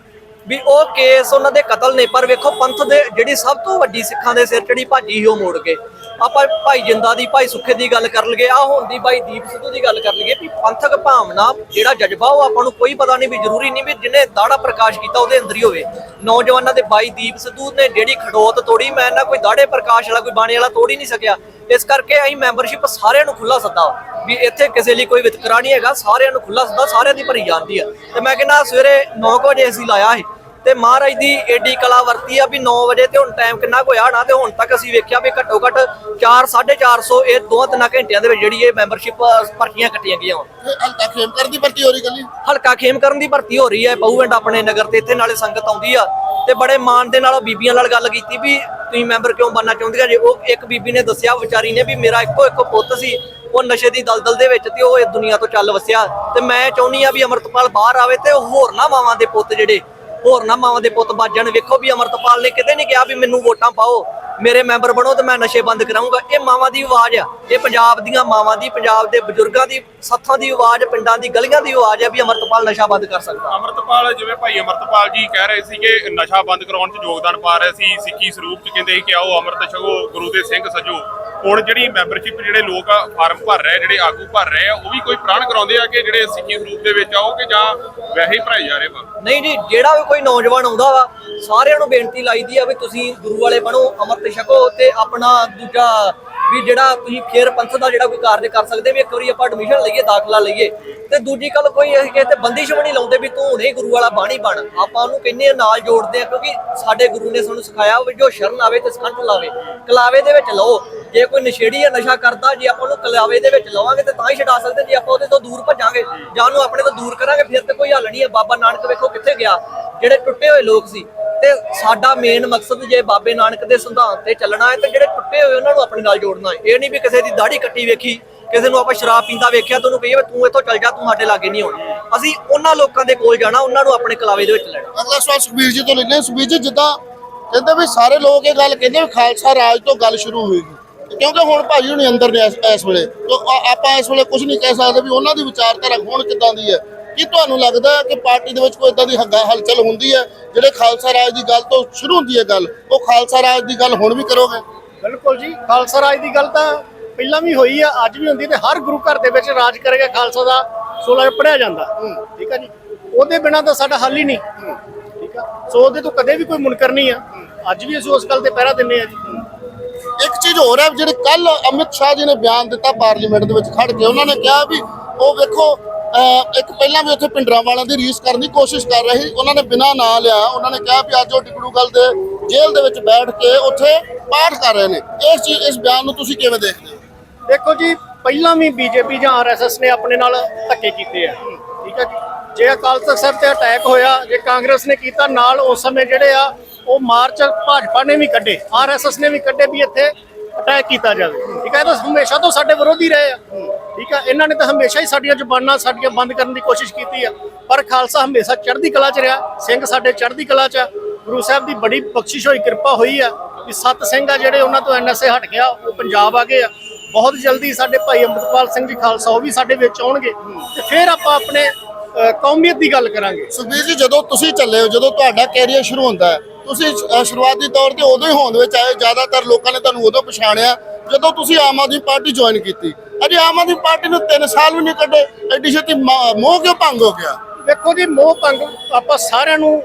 ਵੀ ਉਹ ਕੇਸ ਉਹਨਾਂ ਦੇ ਕਤਲ ਨੇ ਪਰ ਵੇਖੋ ਪੰਥ ਦੇ ਜਿਹੜੀ ਸਭ ਤੋਂ ਵੱਡੀ ਸਿੱਖਾਂ ਦੇ ਸਿਰ ਚੜੀ ਭਾਜੀ ਸੀ ਉਹ ਮੋੜ ਗਏ ਆਪਾਂ ਭਾਈ ਜਿੰਦਾ ਦੀ, ਭਾਈ ਸੁੱਖੇ ਦੀ ਗੱਲ ਕਰ ਲਈਏ ਆ ਹੁਣ ਦੀ ਭਾਈ ਦੀਪ ਸਿੱਧੂ ਦੀ ਗੱਲ ਕਰ ਲਈਏ ਵੀ ਪੰਥਕ ਭਾਵਨਾ ਜਿਹੜਾ ਜਜ਼ਬਾ ਉਹ ਆਪਾਂ ਨੂੰ ਕੋਈ ਪਤਾ ਨਹੀਂ ਵੀ ਜ਼ਰੂਰੀ ਨਹੀਂ ਵੀ ਜਿਹਨੇ ਦਾੜਾ ਪ੍ਰਕਾਸ਼ ਕੀਤਾ ਉਹਦੇ ਅੰਦਰ ਹੀ ਹੋਵੇ। ਨੌਜਵਾਨਾਂ ਦੇ ਭਾਈ ਦੀਪ ਸਿੱਧੂ ਨੇ ਜਿਹੜੀ ਖੜੋਤ ਤੋੜੀ, ਮੈਂ ਨਾ ਕੋਈ ਦਾੜੇ ਪ੍ਰਕਾਸ਼ ਵਾਲਾ, ਕੋਈ ਬਾਣੇ ਵਾਲਾ ਤੋੜ ਹੀ ਨਹੀਂ ਸਕਿਆ। ਇਸ ਕਰਕੇ ਅਸੀਂ ਮੈਂਬਰਸ਼ਿਪ ਸਾਰਿਆਂ ਨੂੰ ਖੁੱਲਾ ਸੱਦਾ ਵੀ ਇੱਥੇ ਕਿਸੇ ਲਈ ਕੋਈ ਵਿਤਕਰਾ ਨਹੀਂ ਹੈਗਾ, ਸਾਰਿਆਂ ਨੂੰ ਖੁੱਲਾ ਸੱਦਾ, ਸਾਰਿਆਂ ਦੀ ਭਰੀ ਜਾਂਦੀ ਆ। ਤੇ ਮੈਂ ਕਹਿੰਦਾ ਸਵੇਰੇ 9 ਵਜੇ ਅਸੀਂ ਲਾਇਆ ਸੀ ਤੇ ਮਹਾਰਾਜ ਦੀ ਏਡੀ ਕਲਾ ਵਰਤੀ ਆ ਵੀ 9 ਵਜੇ ਤੇ ਹੁਣ ਟਾਈਮ ਕਿੰਨਾ ਹੋਇਆ ਨਾ ਤੇ ਹੁਣ ਤੱਕ ਅਸੀਂ ਵੇਖਿਆ ਵੀ ਘੱਟੋ ਘੱਟ 4 450 ਇਹ ਦੋ ਤਿੰਨ ਘੰਟਿਆਂ ਦੇ ਵਿੱਚ ਜਿਹੜੀ ਇਹ ਮੈਂਬਰਸ਼ਿਪ ਪਰਚੀਆਂ ਕੱਟੀਆਂ ਗਈਆਂ ਇਹ ਹਲਕਾ ਖੇਮ ਕਰਨ ਦੀ ਭਰਤੀ ਹੋ ਰਹੀ ਗੱਲੀ ਹਲਕਾ ਖੇਮ ਕਰਨ ਦੀ ਭਰਤੀ ਹੋ ਰਹੀ ਹੈ ਪਹੂਵਿੰਡ ਆਪਣੇ ਨਗਰ ਤੇ ਇੱਥੇ ਨਾਲੇ ਸੰਗਤ ਆਉਂਦੀ ਆ ਤੇ ਬੜੇ ਮਾਣ ਦੇ ਨਾਲ ਬੀਬੀਆਂ ਨਾਲ ਗੱਲ ਕੀਤੀ ਵੀ ਤੁਸੀਂ ਮੈਂਬਰ ਕਿਉਂ ਬਣਨਾ ਚਾਹੁੰਦੀਆਂ ਜੇ ਉਹ ਇੱਕ ਬੀਬੀ ਨੇ ਦੱਸਿਆ ਵਿਚਾਰੀ ਨੇ ਵੀ ਮੇਰਾ ਇੱਕੋ ਇੱਕ ਪੁੱਤ ਸੀ ਉਹ ਨਸ਼ੇ ਦੀ ਦਲਦਲ ਦੇ ਵਿੱਚ ਤੇ ਉਹ ਇਸ ਦੁਨੀਆ ਤੋਂ ਚੱਲ ਵਸਿਆ ਤੇ ਮੈਂ ਚਾਹੁੰਦੀ ਆ ਵੀ ਅਮਰਤਪਾਲ ਬਾਹਰ ਆਵੇ ਤੇ ਹੋਰ ਨਾ ਮਾਵਾਂ ਦੇ ਪੁੱਤ ਜਿਹੜੇ ਹੋਰ ਨਾ ਮਾਵਾਂ ਦੇ ਪੁੱਤ ਬਾਜਣ ਵੇਖੋ ਵੀ ਅਮਰਤਪਾਲ ਨੇ ਕਿਤੇ ਨਹੀਂ ਕਿਹਾ ਵੀ ਮੈਨੂੰ ਵੋਟਾਂ ਪਾਓ। ਮੇਰੇ ਮੈਂਬਰ ਬਣੋ ਤੇ ਮੈਂ ਨਸ਼ੇ ਬੰਦ ਕਰਾਉਂਗਾ ਇਹ ਮਾਵਾਂ ਦੀ ਆਵਾਜ਼ ਆ। ਇਹ ਪੰਜਾਬ ਦੀਆਂ ਮਾਵਾਂ ਦੀ ਪੰਜਾਬ ਦੇ ਬਜ਼ੁਰਗਾਂ ਦੀ ਸੱਥਾਂ ਦੀ ਆਵਾਜ਼ ਪਿੰਡਾਂ ਦੀ ਗਲੀਆਂ ਦੀ ਆਵਾਜ਼ ਹੈ ਵੀ ਅਮਰਤਪਾਲ ਨਸ਼ਾ ਬੰਦ ਕਰ ਸਕਦਾ। ਅਮਰਤਪਾਲ ਜਿਵੇਂ ਭਾਈ ਅਮਰਤਪਾਲ ਜੀ ਕਹਿ ਰਹੇ ਸੀ ਕਿ ਨਸ਼ਾ ਬੰਦ ਕਰਾਉਣ 'ਚ ਯੋਗਦਾਨ ਪਾ ਰਹੇ ਸੀ ਸਿੱਖੀ ਸਰੂਪ 'ਚ ਕਹਿੰਦੇ ਸੀ ਕਿ ਆਓ ਅੰਮ੍ਰਿਤ ਛਕੋ ਗੁਰੂ ਦੇ ਸਿੰਘ ਸਜੋ। ਹੁਣ ਜਿਹੜੀ ਮੈਂਬਰਸ਼ਿਪ ਜਿਹੜੇ ਲੋਕ ਆ ਫਾਰਮ ਭਰ ਰਹੇ ਜਿਹੜੇ ਆਗੂ ਭਰ ਰਹੇ ਆ ਉਹ ਵੀ ਕੋਈ ਪ੍ਰਾਣ ਕਰਾਉਂਦੇ ਆ ਕਿ ਜਿਹੜੇ ਸਿੱਖੀ ਸਰੂਪ ਦੇ ਵਿੱਚ ਆਓ ਕਿ ਜਾਂ ਵੈਸੇ ਹੀ ਭਰਾਏ ਜਾ ਰਹੇ ਵਾ ਨਹੀਂ ਜੀ ਜਿਹੜਾ ਵੀ ਕੋਈ ਨੌਜਵਾਨ ਆਉਂਦਾ ਵਾ, ਸਾਰਿਆਂ ਨੂੰ ਬੇਨਤੀ ਲਾਈਦੀ ਆ ਵੀ ਤੁਸੀਂ ਗੁਰੂ ਵਾਲੇ ਬਣੋ, ਅੰਮ੍ਰਿਤ ਛਕੋ ਤੇ ਆਪਣਾ ਦੂਜਾ ਵੀ ਜਿਹੜਾ ਤੁਸੀਂ ਫੇਰ ਪੰਥ ਦਾ ਜਿਹੜਾ ਕੋਈ ਕਾਰਜ ਕਰ ਸਕਦੇ ਵੀ ਇੱਕ ਵਾਰੀ ਆਪਾਂ ਐਡਮਿਸ਼ਨ ਲਈਏ, ਦਾਖਲਾ ਲਈਏ, ਤੇ ਦੂਜੀ ਗੱਲ ਕੋਈ ਅਸੀਂ ਕਿਸੇ ਤੇ ਬੰਦਿਸ਼ ਵੀ ਨਹੀਂ ਲਾਉਂਦੇ ਵੀ ਤੂੰ ਹੁਣੇ ਗੁਰੂ ਵਾਲਾ ਬਾਣੀ ਬਣ। ਆਪਾਂ ਉਹਨੂੰ ਕਹਿੰਦੇ ਆ ਨਾਲ ਜੋੜਦੇ ਆ ਕਿਉਂਕਿ ਸਾਡੇ ਗੁਰੂ ਨੇ ਸਾਨੂੰ ਸਿਖਾਇਆ ਵੀ ਜੋ ਸ਼ਰਨ ਆਵੇ ਤੇ ਸੰਤ ਲਾਵੇ, ਕਲਾਵੇ ਦੇ ਵਿੱਚ ਲਓ। ਜੇ ਕੋਈ ਨਸ਼ੇੜੀ ਆ ਨਸ਼ਾ ਕਰਦਾ, ਜੇ ਆਪਾਂ ਉਹਨੂੰ ਕਲਾਵੇ ਦੇ ਵਿੱਚ ਲਵਾਂਗੇ ਤੇ ਤਾਂ ਹੀ ਛਡਾ ਸਕਦੇ, ਜੇ ਆਪਾਂ ਉਹਦੇ ਤੋਂ ਦੂਰ ਭੱਜਾਂਗੇ ਜਾਂ ਉਹਨੂੰ ਆਪਣੇ ਤੋਂ ਦੂਰ ਕਰਾਂਗੇ, ਫਿਰ ਤੇ ਕੋਈ ਹੱਲ ਨਹੀਂ ਹੈ। ਬਾਬਾ ਨਾਨਕ ਵੇਖੋ ਕਿੱਥੇ ਗਿਆ, ਜਿਹੜੇ ਟੁੱਟੇ ਹੋਏ ਲੋਕ ਸੀ ਤੇ ਸਾਡਾ ਮੇਨ ਮਕਸਦ ਜੇ ਬਾਬੇ ਨਾਨਕ ਦੇ ਸਿਧਾਂਤ ਤੇ ਚੱਲਣਾ ਹੈ ਤੇ ਜਿਹੜੇ ਟੁੱਟੇ ਹੋਏ ਉਹਨਾਂ ਨੂੰ ਆਪਣੇ ਨਾਲ ਜੋੜਨਾ ਹੈ। ਇਹ ਨਹੀਂ ਵੀ ਕਿਸੇ ਦੀ ਦਾੜੀ ਕੱਟੀ ਵੇਖੀ, ਕਿਸੇ ਨੂੰ ਆਪਾਂ ਸ਼ਰਾਬ ਪੀਂਦਾ ਵੇਖਿਆ ਤੁਹਾਨੂੰ ਕਹੀਏ ਤੂੰ ਇੱਥੋਂ ਚੱਲ ਜਾ, ਤੂੰ ਸਾਡੇ ਲਾਗੇ ਨਹੀਂ ਆਉਣਾ। ਅਸੀਂ ਉਹਨਾਂ ਲੋਕਾਂ ਦੇ ਕੋਲ ਜਾਣਾ, ਉਹਨਾਂ ਨੂੰ ਆਪਣੇ ਕਲਾਵੇ ਦੇ ਵਿੱਚ ਲੈਣਾ। ਅਗਲਾ ਸਵਾਲ ਸੁਖਬੀਰ ਜੀ ਤੋਂ ਲੈਂਦੇ ਸੁਖਬੀਰ ਜੀ, ਜਿੱਦਾਂ ਕਹਿੰਦੇ ਵੀ ਸਾਰੇ ਲੋਕ ਇਹ ਗੱਲ ਕਹਿੰਦੇ ਵੀ ਖਾਲਸਾ ਰਾਜ ਤੋਂ ਗੱਲ ਸ਼ੁਰੂ ਹੋਏਗੀ ਕਿਉਂਕਿ ਹੁਣ ਭਾਜੀ ਹੁਣੀ ਅੰਦਰ ਨੇ ਇਸ- ਵੇਲੇ। ਆਪਾਂ ਇਸ ਵੇਲੇ ਕੁਝ ਨਹੀਂ ਕਹਿ ਸਕਦੇ ਵੀ ਉਹਨਾਂ ਦੀ ਵਿਚਾਰਧਾਰਾ ਹੁਣ ਕਿੱਦਾਂ ਦੀ ਹੈ। ਕੀ ਤੁਹਾਨੂੰ ਲੱਗਦਾ ਹੈ ਕਿ ਪਾਰਟੀ ਦੇ ਵਿੱਚ ਕੋਈ ਇਦਾਂ ਦੀ ਹੱਗਾ ਹਲਚਲ ਹੁੰਦੀ ਹੈ? ਜਿਹੜੇ ਖਾਲਸਾ ਰਾਜ ਦੀ ਗੱਲ ਤੋਂ ਸ਼ੁਰੂ ਹੁੰਦੀ ਹੈ ਗੱਲ ਉਹ ਖਾਲਸਾ ਰਾਜ ਦੀ ਗੱਲ ਹੁਣ ਵੀ ਕਰੋਗੇ? ਬਿਲਕੁਲ ਜੀ ਖਾਲਸਾ ਰਾਜ ਦੀ ਗੱਲ ਤਾਂ ਪਹਿਲਾਂ ਵੀ ਹੋਈ ਆ ਅੱਜ ਵੀ ਹੁੰਦੀ ਤੇ ਹਰ ਗੁਰੂ ਘਰ ਦੇ ਵਿੱਚ ਰਾਜ ਕਰੇਗਾ ਖਾਲਸਾ ਦਾ 16 ਪੜਿਆ ਜਾਂਦਾ। ਠੀਕ ਆ ਜੀ? ਉਹਦੇ ਬਿਨਾ ਤਾਂ ਸਾਡਾ ਹੱਲ ਹੀ ਨਹੀਂ। ਠੀਕ ਆ? ਸੋ ਉਹਦੇ ਤੋਂ ਕਦੇ ਵੀ ਕੋਈ ਮੁਨਕਰ ਨਹੀਂ ਆ। ਅੱਜ ਵੀ ਅਸੀਂ ਉਸ ਗੱਲ ਤੇ ਪਹਿਰਾ ਦਿੰਨੇ ਆ ਜੀ। ਇੱਕ ਚੀਜ਼ ਹੋਰ ਹੈ, ਜਿਹੜੇ ਕੱਲ ਅਮਿਤ ਸ਼ਾਹ ਜੀ ਨੇ ਬਿਆਨ ਦਿੱਤਾ ਪਾਰਲੀਮੈਂਟ ਦੇ ਵਿੱਚ ਖੜ ਕੇ, ਉਹਨਾਂ ਨੇ ਕਿਹਾ ਵੀ ਉਹ ਵੇਖੋ ਇੱਕ ਪਹਿਲਾਂ ਵੀ ਉੱਥੇ ਪਿੰਡਰਾਂ ਵਾਲਿਆਂ ਦੀ ਰੀਸ ਕਰਨ ਦੀ ਕੋਸ਼ਿਸ਼ ਕਰ ਰਹੇ ਸੀ, ਉਹਨਾਂ ਨੇ ਬਿਨਾਂ ਨਾਂ ਲਿਆ, ਉਹਨਾਂ ਨੇ ਕਿਹਾ ਵੀ ਅੱਜ ਉਹ ਡਿਗੜੂਗਲ ਦੇ ਜੇਲ੍ਹ ਦੇ ਵਿੱਚ ਬੈਠ ਕੇ ਉੱਥੇ ਪਾਠ ਕਰ ਰਹੇ ਨੇ। ਇਸ ਚੀਜ਼ ਇਸ ਬਿਆਨ ਨੂੰ ਤੁਸੀਂ ਕਿਵੇਂ ਦੇਖਦੇ ਹੋ? ਦੇਖੋ ਜੀ, ਪਹਿਲਾਂ ਵੀ ਬੀਜੇਪੀ ਜਾਂ ਆਰਐਸਐਸ ਨੇ ਆਪਣੇ ਨਾਲ ਧੱਕੇ ਕੀਤੇ ਆ। ਠੀਕ ਹੈ ਜੀ? ਜੇ ਅਕਾਲ ਤਖਤ ਸਾਹਿਬ ਤੇ ਅਟੈਕ ਹੋਇਆ, ਜੇ ਕਾਂਗਰਸ ਨੇ ਕੀਤਾ, ਨਾਲ ਉਸ ਸਮੇਂ ਜਿਹੜੇ ਆ ਉਹ ਮਾਰਚ ਭਾਜਪਾ ਨੇ ਵੀ ਕੱਢੇ, ਆਰਐਸਐਸ ਨੇ ਵੀ ਕੱਢੇ ਵੀ ਇੱਥੇ ਅਟੈਕ ਕੀਤਾ ਜਾਵੇ। ਠੀਕ ਹੈ, ਇਹ ਤਾਂ ਹਮੇਸ਼ਾ ਤੋਂ ਸਾਡੇ ਵਿਰੋਧੀ ਰਹੇ ਆ। ਠੀਕ ਆ ਇਹਨਾਂ ਨੇ ਤਾਂ ਹਮੇਸ਼ਾ ਹੀ ਸਾਡੀਆਂ ਜ਼ੁਬਾਨਾਂ ਸਾਡੀਆਂ ਬੰਦ ਕਰਨ ਦੀ ਕੋਸ਼ਿਸ਼ ਕੀਤੀ ਆ। ਪਰ ਖਾਲਸਾ ਹਮੇਸ਼ਾ ਚੜ੍ਹਦੀ ਕਲਾ 'ਚ ਰਿਹਾ, ਸਿੰਘ ਸਾਡੇ ਚੜ੍ਹਦੀ ਕਲਾ 'ਚ ਆ। ਗੁਰੂ ਸਾਹਿਬ ਦੀ ਬੜੀ ਬਖਸ਼ਿਸ਼ ਹੋਈ, ਕਿਰਪਾ ਹੋਈ ਆ ਕਿ ਸੱਤ ਸਿੰਘ ਆ ਜਿਹੜੇ ਉਹਨਾਂ ਤੋਂ ਐਨਐਸਏ ਹਟ ਗਿਆ, ਉਹ ਪੰਜਾਬ ਆ ਗਏ ਆ। ਬਹੁਤ ਜਲਦੀ ਸਾਡੇ ਭਾਈ ਅੰਮ੍ਰਿਤਪਾਲ ਸਿੰਘ ਜੀ ਖਾਲਸਾ, ਉਹ ਵੀ ਸਾਡੇ ਵਿੱਚ ਆਉਣਗੇ ਤੇ ਫਿਰ ਆਪਾਂ ਆਪਣੇ ਕੌਮੀਅਤ ਦੀ ਗੱਲ ਕਰਾਂਗੇ। ਸੁਖਬੀਰ ਜੀ, ਜਦੋਂ ਤੁਸੀਂ ਚੱਲੇ ਹੋ, ਜਦੋਂ ਤੁਹਾਡਾ ਕੈਰੀਅਰ ਸ਼ੁਰੂ ਹੁੰਦਾ ਹੈ ਤੁਸੀਂ ਸ਼ੁਰੂਆਤੀ ਤੌਰ ਤੇ ਉਦੋਂ ਹੀ ਹੋਂਦ ਵਿੱਚ ਆਏ ਜ਼ਿਆਦਾਤਰ ਲੋਕਾਂ ਨੇ ਤੁਹਾਨੂੰ ਉਦੋਂ ਪਛਾਣਿਆ ਜਦੋਂ ਤੁਸੀਂ ਆਮ ਆਦਮੀ ਪਾਰਟੀ ਜੁਆਇਨ ਕੀਤੀ। ਅਜੇ ਆਮ ਆਦਮੀ ਪਾਰਟੀ ਨੂੰ 3 ਸਾਲ ਵੀ ਨਹੀਂ ਕੱਢੇ ਐਡੀ ਛੇਤੀ ਮੋਹ ਕਿਉਂ ਭੰਗ ਹੋ ਗਿਆ? ਵੇਖੋ ਜੀ ਮੋਹ ਭੰਗ ਆਪਾਂ ਸਾਰਿਆਂ ਨੂੰ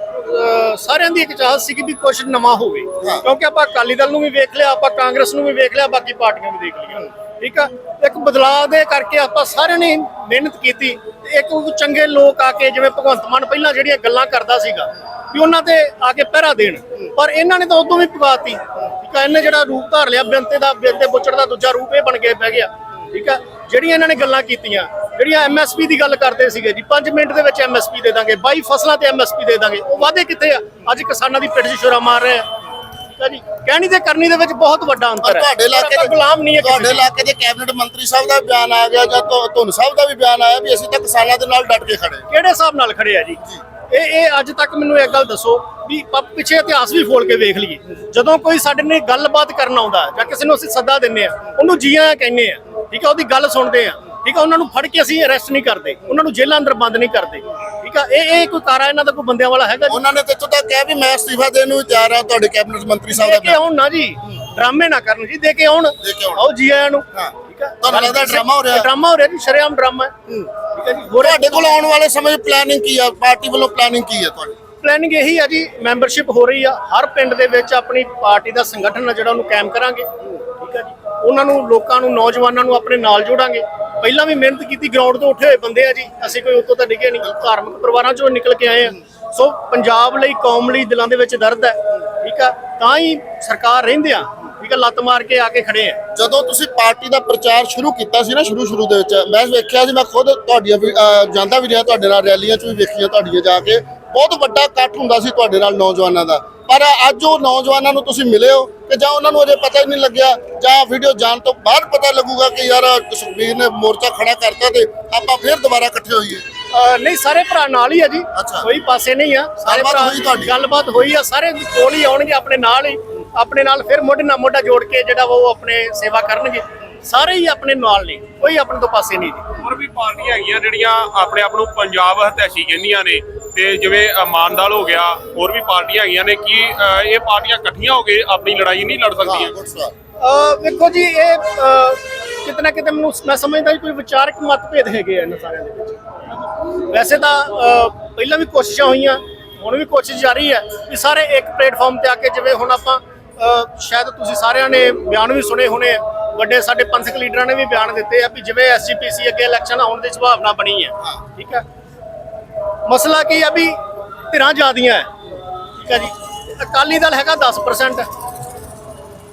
ਸਾਰਿਆਂ ਦੀ ਇੱਕ ਚਾਹਤ ਸੀ ਕਿ ਵੀ ਕੁਝ ਨਵਾਂ ਹੋਵੇ। ਕਿਉਂਕਿ ਆਪਾਂ ਅਕਾਲੀ ਦਲ ਨੂੰ ਵੀ ਵੇਖ ਲਿਆ ਆਪਾਂ ਕਾਂਗਰਸ ਨੂੰ ਵੀ ਵੇਖ ਲਿਆ ਬਾਕੀ ਪਾਰਟੀਆਂ ਵੀ ਦੇਖ ਲਈਆਂ। ਠੀਕ ਆ? ਇੱਕ ਬਦਲਾਅ ਦੇ ਕਰਕੇ ਆਪਾਂ ਸਾਰਿਆਂ ਨੇ ਮਿਹਨਤ ਕੀਤੀ। ਤੇ ਇੱਕ ਚੰਗੇ ਲੋਕ ਆ ਕੇ, ਜਿਵੇਂ ਭਗਵੰਤ ਮਾਨ ਪਹਿਲਾਂ ਜਿਹੜੀਆਂ ਗੱਲਾਂ ਕਰਦਾ ਸੀਗਾ, ਵੀ ਉਹਨਾਂ ਤੇ ਆ ਕੇ ਪਹਿਰਾ ਦੇਣ। ਪਰ ਇਹਨਾਂ ਨੇ ਤਾਂ ਉਦੋਂ ਵੀ ਪਗਾਤੀ ਠੀਕ ਆ? ਇਹਨੇ ਜਿਹੜਾ ਰੂਪ ਧਾਰ ਲਿਆ ਬੇਨਤੇ ਦਾ ਬੇਨਤੇ ਬੁੱਚੜ ਦਾ ਦੂਜਾ ਰੂਪ ਇਹ ਬਣ ਕੇ ਪੈ ਗਿਆ। ਠੀਕ ਆ? ਜਿਹੜੀਆਂ ਇਹਨਾਂ ਨੇ ਗੱਲਾਂ ਕੀਤੀਆਂ, ਜਿਹੜੀਆਂ ਐਮਐਸਪੀ ਦੀ ਗੱਲ ਕਰਦੇ ਸੀਗੇ ਜੀ 5 ਮਿੰਟ ਦੇ ਵਿੱਚ ਐਮਐਸਪੀ ਦੇ ਦਾਂਗੇ 22 ਫਸਲਾਂ ਤੇ ਐਮਐਸਪੀ ਦੇ ਦਾਂਗੇ। ਉਹ ਵਾਅਦੇ ਕਿੱਥੇ ਆ? ਅੱਜ ਕਿਸਾਨਾਂ ਦੀ ਪਿੱਠ 'ਚ ਛੁਰਾ ਮਾਰ ਰਿਹਾ ਠੀਕ ਆ ਜੀ ਕਹਿਣੀ ਤੇ ਕਰਨੀ ਦੇ ਵਿੱਚ ਬਹੁਤ ਵੱਡਾ ਅੰਤਰ ਹੈ। ਤੁਹਾਡੇ ਇਲਾਕੇ ਆਪਾਂ ਗੁਲਾਮ ਨਹੀਂ ਹੈ ਕਿਸੇ ਤੁਹਾਡੇ ਦੇ। ਇਲਾਕੇ ਦੇ ਕੈਬਨਿਟ ਮੰਤਰੀ ਸਾਹਿਬ ਦਾ ਬਿਆਨ ਆ ਗਿਆ ਜਾਂ ਧੁੰਨ ਸਾਹਿਬ ਦਾ ਵੀ ਬਿਆਨ ਆਇਆ ਵੀ ਅਸੀਂ ਤਾਂ ਕਿਸਾਨਾਂ ਦੇ ਨਾਲ ਡਟ ਕੇ ਖੜੇ ਕਿਹੜੇ ਹਿਸਾਬ ਨਾਲ ਖੜੇ ਆ ਜੀ? ਇਹ ਇਹ ਅੱਜ ਤੱਕ ਮੈਨੂੰ ਇੱਕ ਗੱਲ ਦੱਸੋ ਵੀ ਪਿੱਛੇ ਇਤਿਹਾਸ ਵੀ ਫੋਲ ਕੇ ਵੇਖ ਲਈਏ। ਜਦੋਂ ਕੋਈ ਸਾਡੇ ਨਾਲ ਗੱਲਬਾਤ ਕਰਨ ਆਉਂਦਾ ਜਾਂ ਕਿਸੇ ਨੂੰ ਅਸੀਂ ਸੱਦਾ ਦਿੰਨੇ ਆ ਉਹਨੂੰ ਜੀ ਆਇਆਂ ਕਹਿੰਨੇ ਆ। ਠੀਕ ਆ ਉਹਦੀ ਗੱਲ ਸੁਣਦੇ ਆ। ਠੀਕ ਆ? ਉਹਨਾਂ ਨੂੰ ਫੜ ਕੇ ਅਸੀਂ ਅਰੈਸਟ ਨਹੀਂ ਕਰਦੇ। ਉਹਨਾਂ ਨੂੰ ਜੇਲ੍ਹਾਂ ਅੰਦਰ ਬੰਦ ਨਹੀਂ ਕਰਦੇ। ਠੀਕ ਆ? ਇਹ ਇਹ ਕੋਈ ਕਾਰਾ ਇਹਨਾਂ ਦਾ ਕੋਈ ਬੰਦਿਆਂ ਵਾਲਾ ਹੈਗਾ ਜੀ? ਉਹਨਾਂ ਨੇ ਤੇ ਤੱਕ ਕਿਹਾ ਵੀ ਮੈਂ ਅਸਤੀਫਾ ਦੇਣ ਨੂੰ ਤਿਆਰ ਹਾਂ ਤੁਹਾਡੇ ਕੈਬਨਿਟ ਮੰਤਰੀ ਸਾਹਿਬ ਦੇ ਦਾ ਕੇ। ਆਉਣ ਨਾ ਜੀ। ਡਰਾਮੇ ਨਾ ਕਰਨ ਜੀ ਦੇ ਕੇ ਆਉਣ। ਆਓ ਜੀ ਆਇਆਂ ਨੂੰ। ਠੀਕ ਆ? ਤੁਹਾਨੂੰ ਲੱਗਦਾ ਡਰਾਮਾ ਹੋ ਰਿਹਾ? ਡਰਾਮਾ ਹੋ ਰਿਹਾ ਜੀ ਸ਼ਰੇਆਮ ਡਰਾਮਾ। ਠੀਕ ਹੈ ਜੀ? ਤੁਹਾਡੇ ਕੋਲ ਆਉਣ ਵਾਲੇ ਸਮੇਂ ਪਲੈਨਿੰਗ ਕੀ ਆ? ਪਾਰਟੀ ਵੱਲੋਂ ਪਲੈਨਿੰਗ ਕੀ ਹੈ ਤੁਹਾਡੀ? ਪਲੈਨਿੰਗ ਇਹੀ ਆ ਜੀ ਮੈਂਬਰਸ਼ਿਪ ਹੋ ਰਹੀ ਆ। ਹਰ ਪਿੰਡ ਦੇ ਵਿੱਚ ਆਪਣੀ ਪਾਰਟੀ ਦਾ ਸੰਗਠਨ ਆ ਜਿਹੜਾ ਉਹਨੂੰ ਕਾਇਮ ਕਰਾਂਗੇ। ਠੀਕ ਆ ਜੀ? ਉਹਨਾਂ ਨੂੰ ਲੋਕਾਂ ਨੂੰ ਨੌਜਵਾਨਾਂ ਨੂੰ ਆਪਣੇ ਨਾਲ ਜੋੜਾਂਗੇ। ਪਹਿਲਾਂ ਵੀ ਮਿਹਨਤ ਕੀਤੀ ਗਰਾਊਂਡ ਤੋਂ ਉੱਠੇ ਹੋਏ ਬੰਦੇ ਆ ਜੀ। ਅਸੀਂ ਕੋਈ ਉੱਤੋਂ ਤਾਂ ਡਿੱਗੇ ਨਹੀਂ। ਧਾਰਮਿਕ ਪਰਿਵਾਰਾਂ ਚੋਂ ਨਿਕਲ ਕੇ ਆਏ ਆ। ਸੋ ਪੰਜਾਬ ਲਈ ਕੌਮ ਲਈ ਦਿਲਾਂ ਦੇ ਵਿੱਚ ਦਰਦ ਹੈ। ਠੀਕ ਆ? ਤਾਂ ਹੀ ਸਰਕਾਰ ਰਹਿੰਦੇ ਆ। ਠੀਕ ਆ? ਲੱਤ ਮਾਰ ਕੇ ਆ ਕੇ ਖੜੇ ਆ। ਜਦੋਂ ਤੁਸੀਂ ਪਾਰਟੀ ਦਾ ਪ੍ਰਚਾਰ ਸ਼ੁਰੂ ਕੀਤਾ ਸੀ ਨਾ ਸ਼ੁਰੂ ਸ਼ੁਰੂ ਦੇ ਵਿੱਚ ਮੈਂ ਵੇਖਿਆ ਸੀ ਮੈਂ ਖੁਦ ਤੁਹਾਡੀਆਂ ਵੀ, ਜਾਂਦਾ ਵੀ ਰਿਹਾ ਤੁਹਾਡੇ ਨਾਲ ਰੈਲੀਆਂ 'ਚ ਵੀ ਵੇਖੀਆਂ ਤੁਹਾਡੀਆਂ ਜਾ ਕੇ। ਬਹੁਤ ਵੱਡਾ ਇਕੱਠ ਹੁੰਦਾ ਸੀ ਤੁਹਾਡੇ ਨਾਲ ਨੌਜਵਾਨਾਂ ਦਾ। ਪਰ ਅੱਜ ਉਹ ਨੌਜਵਾਨਾਂ ਨੂੰ ਤੁਸੀਂ ਮਿਲੇ ਹੋ ਕਿ ਜਾਂ ਉਹਨਾਂ ਨੂੰ ਅਜੇ ਪਤਾ ਹੀ ਨਹੀਂ ਲੱਗਿਆ ਜਾਂ ਵੀਡੀਓ ਜਾਣ ਤੋਂ ਬਾਅਦ ਪਤਾ ਲੱਗੂਗਾ ਕਿ ਯਾਰ ਸੁਖਬੀਰ ਨੇ ਮੋਰਚਾ ਖੜਾ ਕਰਤਾ ਤੇ ਆਪਾਂ ਫੇਰ ਦੁਬਾਰਾ ਇਕੱਠੇ ਹੋਈਏ। ਨਹੀਂ ਸਾਰੇ ਭਰਾ ਨਾਲ ਹੀ ਆ ਜੀ। ਕੋਈ ਪਾਸੇ ਨਹੀਂ ਆ। ਸਾਰੇ ਭਰਾ ਹੋਈ ਤੁਹਾਡੀ? ਗੱਲਬਾਤ ਹੋਈ ਆ ਸਾਰੇ ਕੋਲ ਹੀ ਆਉਣਗੇ ਆਪਣੇ ਨਾਲ ਹੀ। ਆਪਣੇ ਨਾਲ ਫਿਰ ਮੋਢੇ ਨਾਲ ਮੋਢਾ ਜੋੜ ਕੇ ਜਿਹੜਾ ਵਾ ਉਹ ਆਪਣੇ ਸੇਵਾ ਕਰਨਗੇ। ਸਾਰੇ ਹੀ ਆਪਣੇ ਨਾਲ ਨੇ ਕੋਈ ਆਪਣੇ ਤੋਂ ਪਾਸੇ ਨਹੀਂ ਜੀ। ਹੋਰ ਵੀ ਪਾਰਟੀਆਂ ਹੈਗੀਆਂ ਜਿਹੜੀਆਂ ਆਪਣੇ ਆਪ ਨੂੰ ਪੰਜਾਬ ਹਤੈਸ਼ੀ ਕਹਿੰਦੀਆਂ ਨੇ। ਤੇ ਜਿਵੇਂ ਅਮਾਨਦਾਲ ਹੋ ਗਿਆ ਹੋਰ ਵੀ ਪਾਰਟੀਆਂ ਹੈਗੀਆਂ ਨੇ ਕਿ ਇਹ ਪਾਰਟੀਆਂ ਇਕੱਠੀਆਂ ਹੋ ਕੇ ਆਪਣੀ ਲੜਾਈ ਨਹੀਂ ਲੜ ਸਕਦੀਆਂ? ਵੇਖੋ ਜੀ ਇਹ ਅਹ, ਕਿਤੇ ਮੈਨੂੰ ਮੈਂ ਸਮਝਦਾ ਕੋਈ ਵਿਚਾਰਕ ਮਤਭੇਦ ਹੈਗੇ ਆ ਇਹਨਾਂ ਸਾਰਿਆਂ ਦੇ ਵਿੱਚ। ਵੈਸੇ ਤਾਂ ਪਹਿਲਾਂ ਵੀ ਕੋਸ਼ਿਸ਼ਾਂ ਹੋਈਆਂ ਹੁਣ ਵੀ ਕੋਸ਼ਿਸ਼ ਜਾਰੀ ਹੈ ਵੀ ਸਾਰੇ ਇੱਕ ਪਲੇਟਫਾਰਮ ਤੇ ਆ ਕੇ ਜਿਵੇਂ ਹੁਣ ਆਪਾਂ ਸ਼ਾਇਦ ਤੁਸੀਂ ਸਾਰਿਆਂ ਨੇ ਬਿਆਨ ਵੀ ਸੁਣੇ ਹੋਣੇ। ਵੱਡੇ ਸਾਡੇ ਪੰਥਕ ਲੀਡਰਾਂ ਨੇ ਵੀ ਬਿਆਨ ਦਿੱਤੇ ਆ ਵੀ ਜਿਵੇਂ ਐਸਜੀਪੀਸੀ ਅੱਗੇ ਇਲੈਕਸ਼ਨ ਆਉਣ ਦੀ ਸੰਭਾਵਨਾ ਬਣੀ ਹੈ। ਠੀਕ ਹੈ? ਮਸਲਾ ਕੀ ਆ ਵੀ ਧਿਰਾਂ ਜ਼ਿਆਦੀਆਂ ਹੈ। ਠੀਕ ਹੈ ਜੀ। ਅਕਾਲੀ ਦਲ ਹੈਗਾ 10%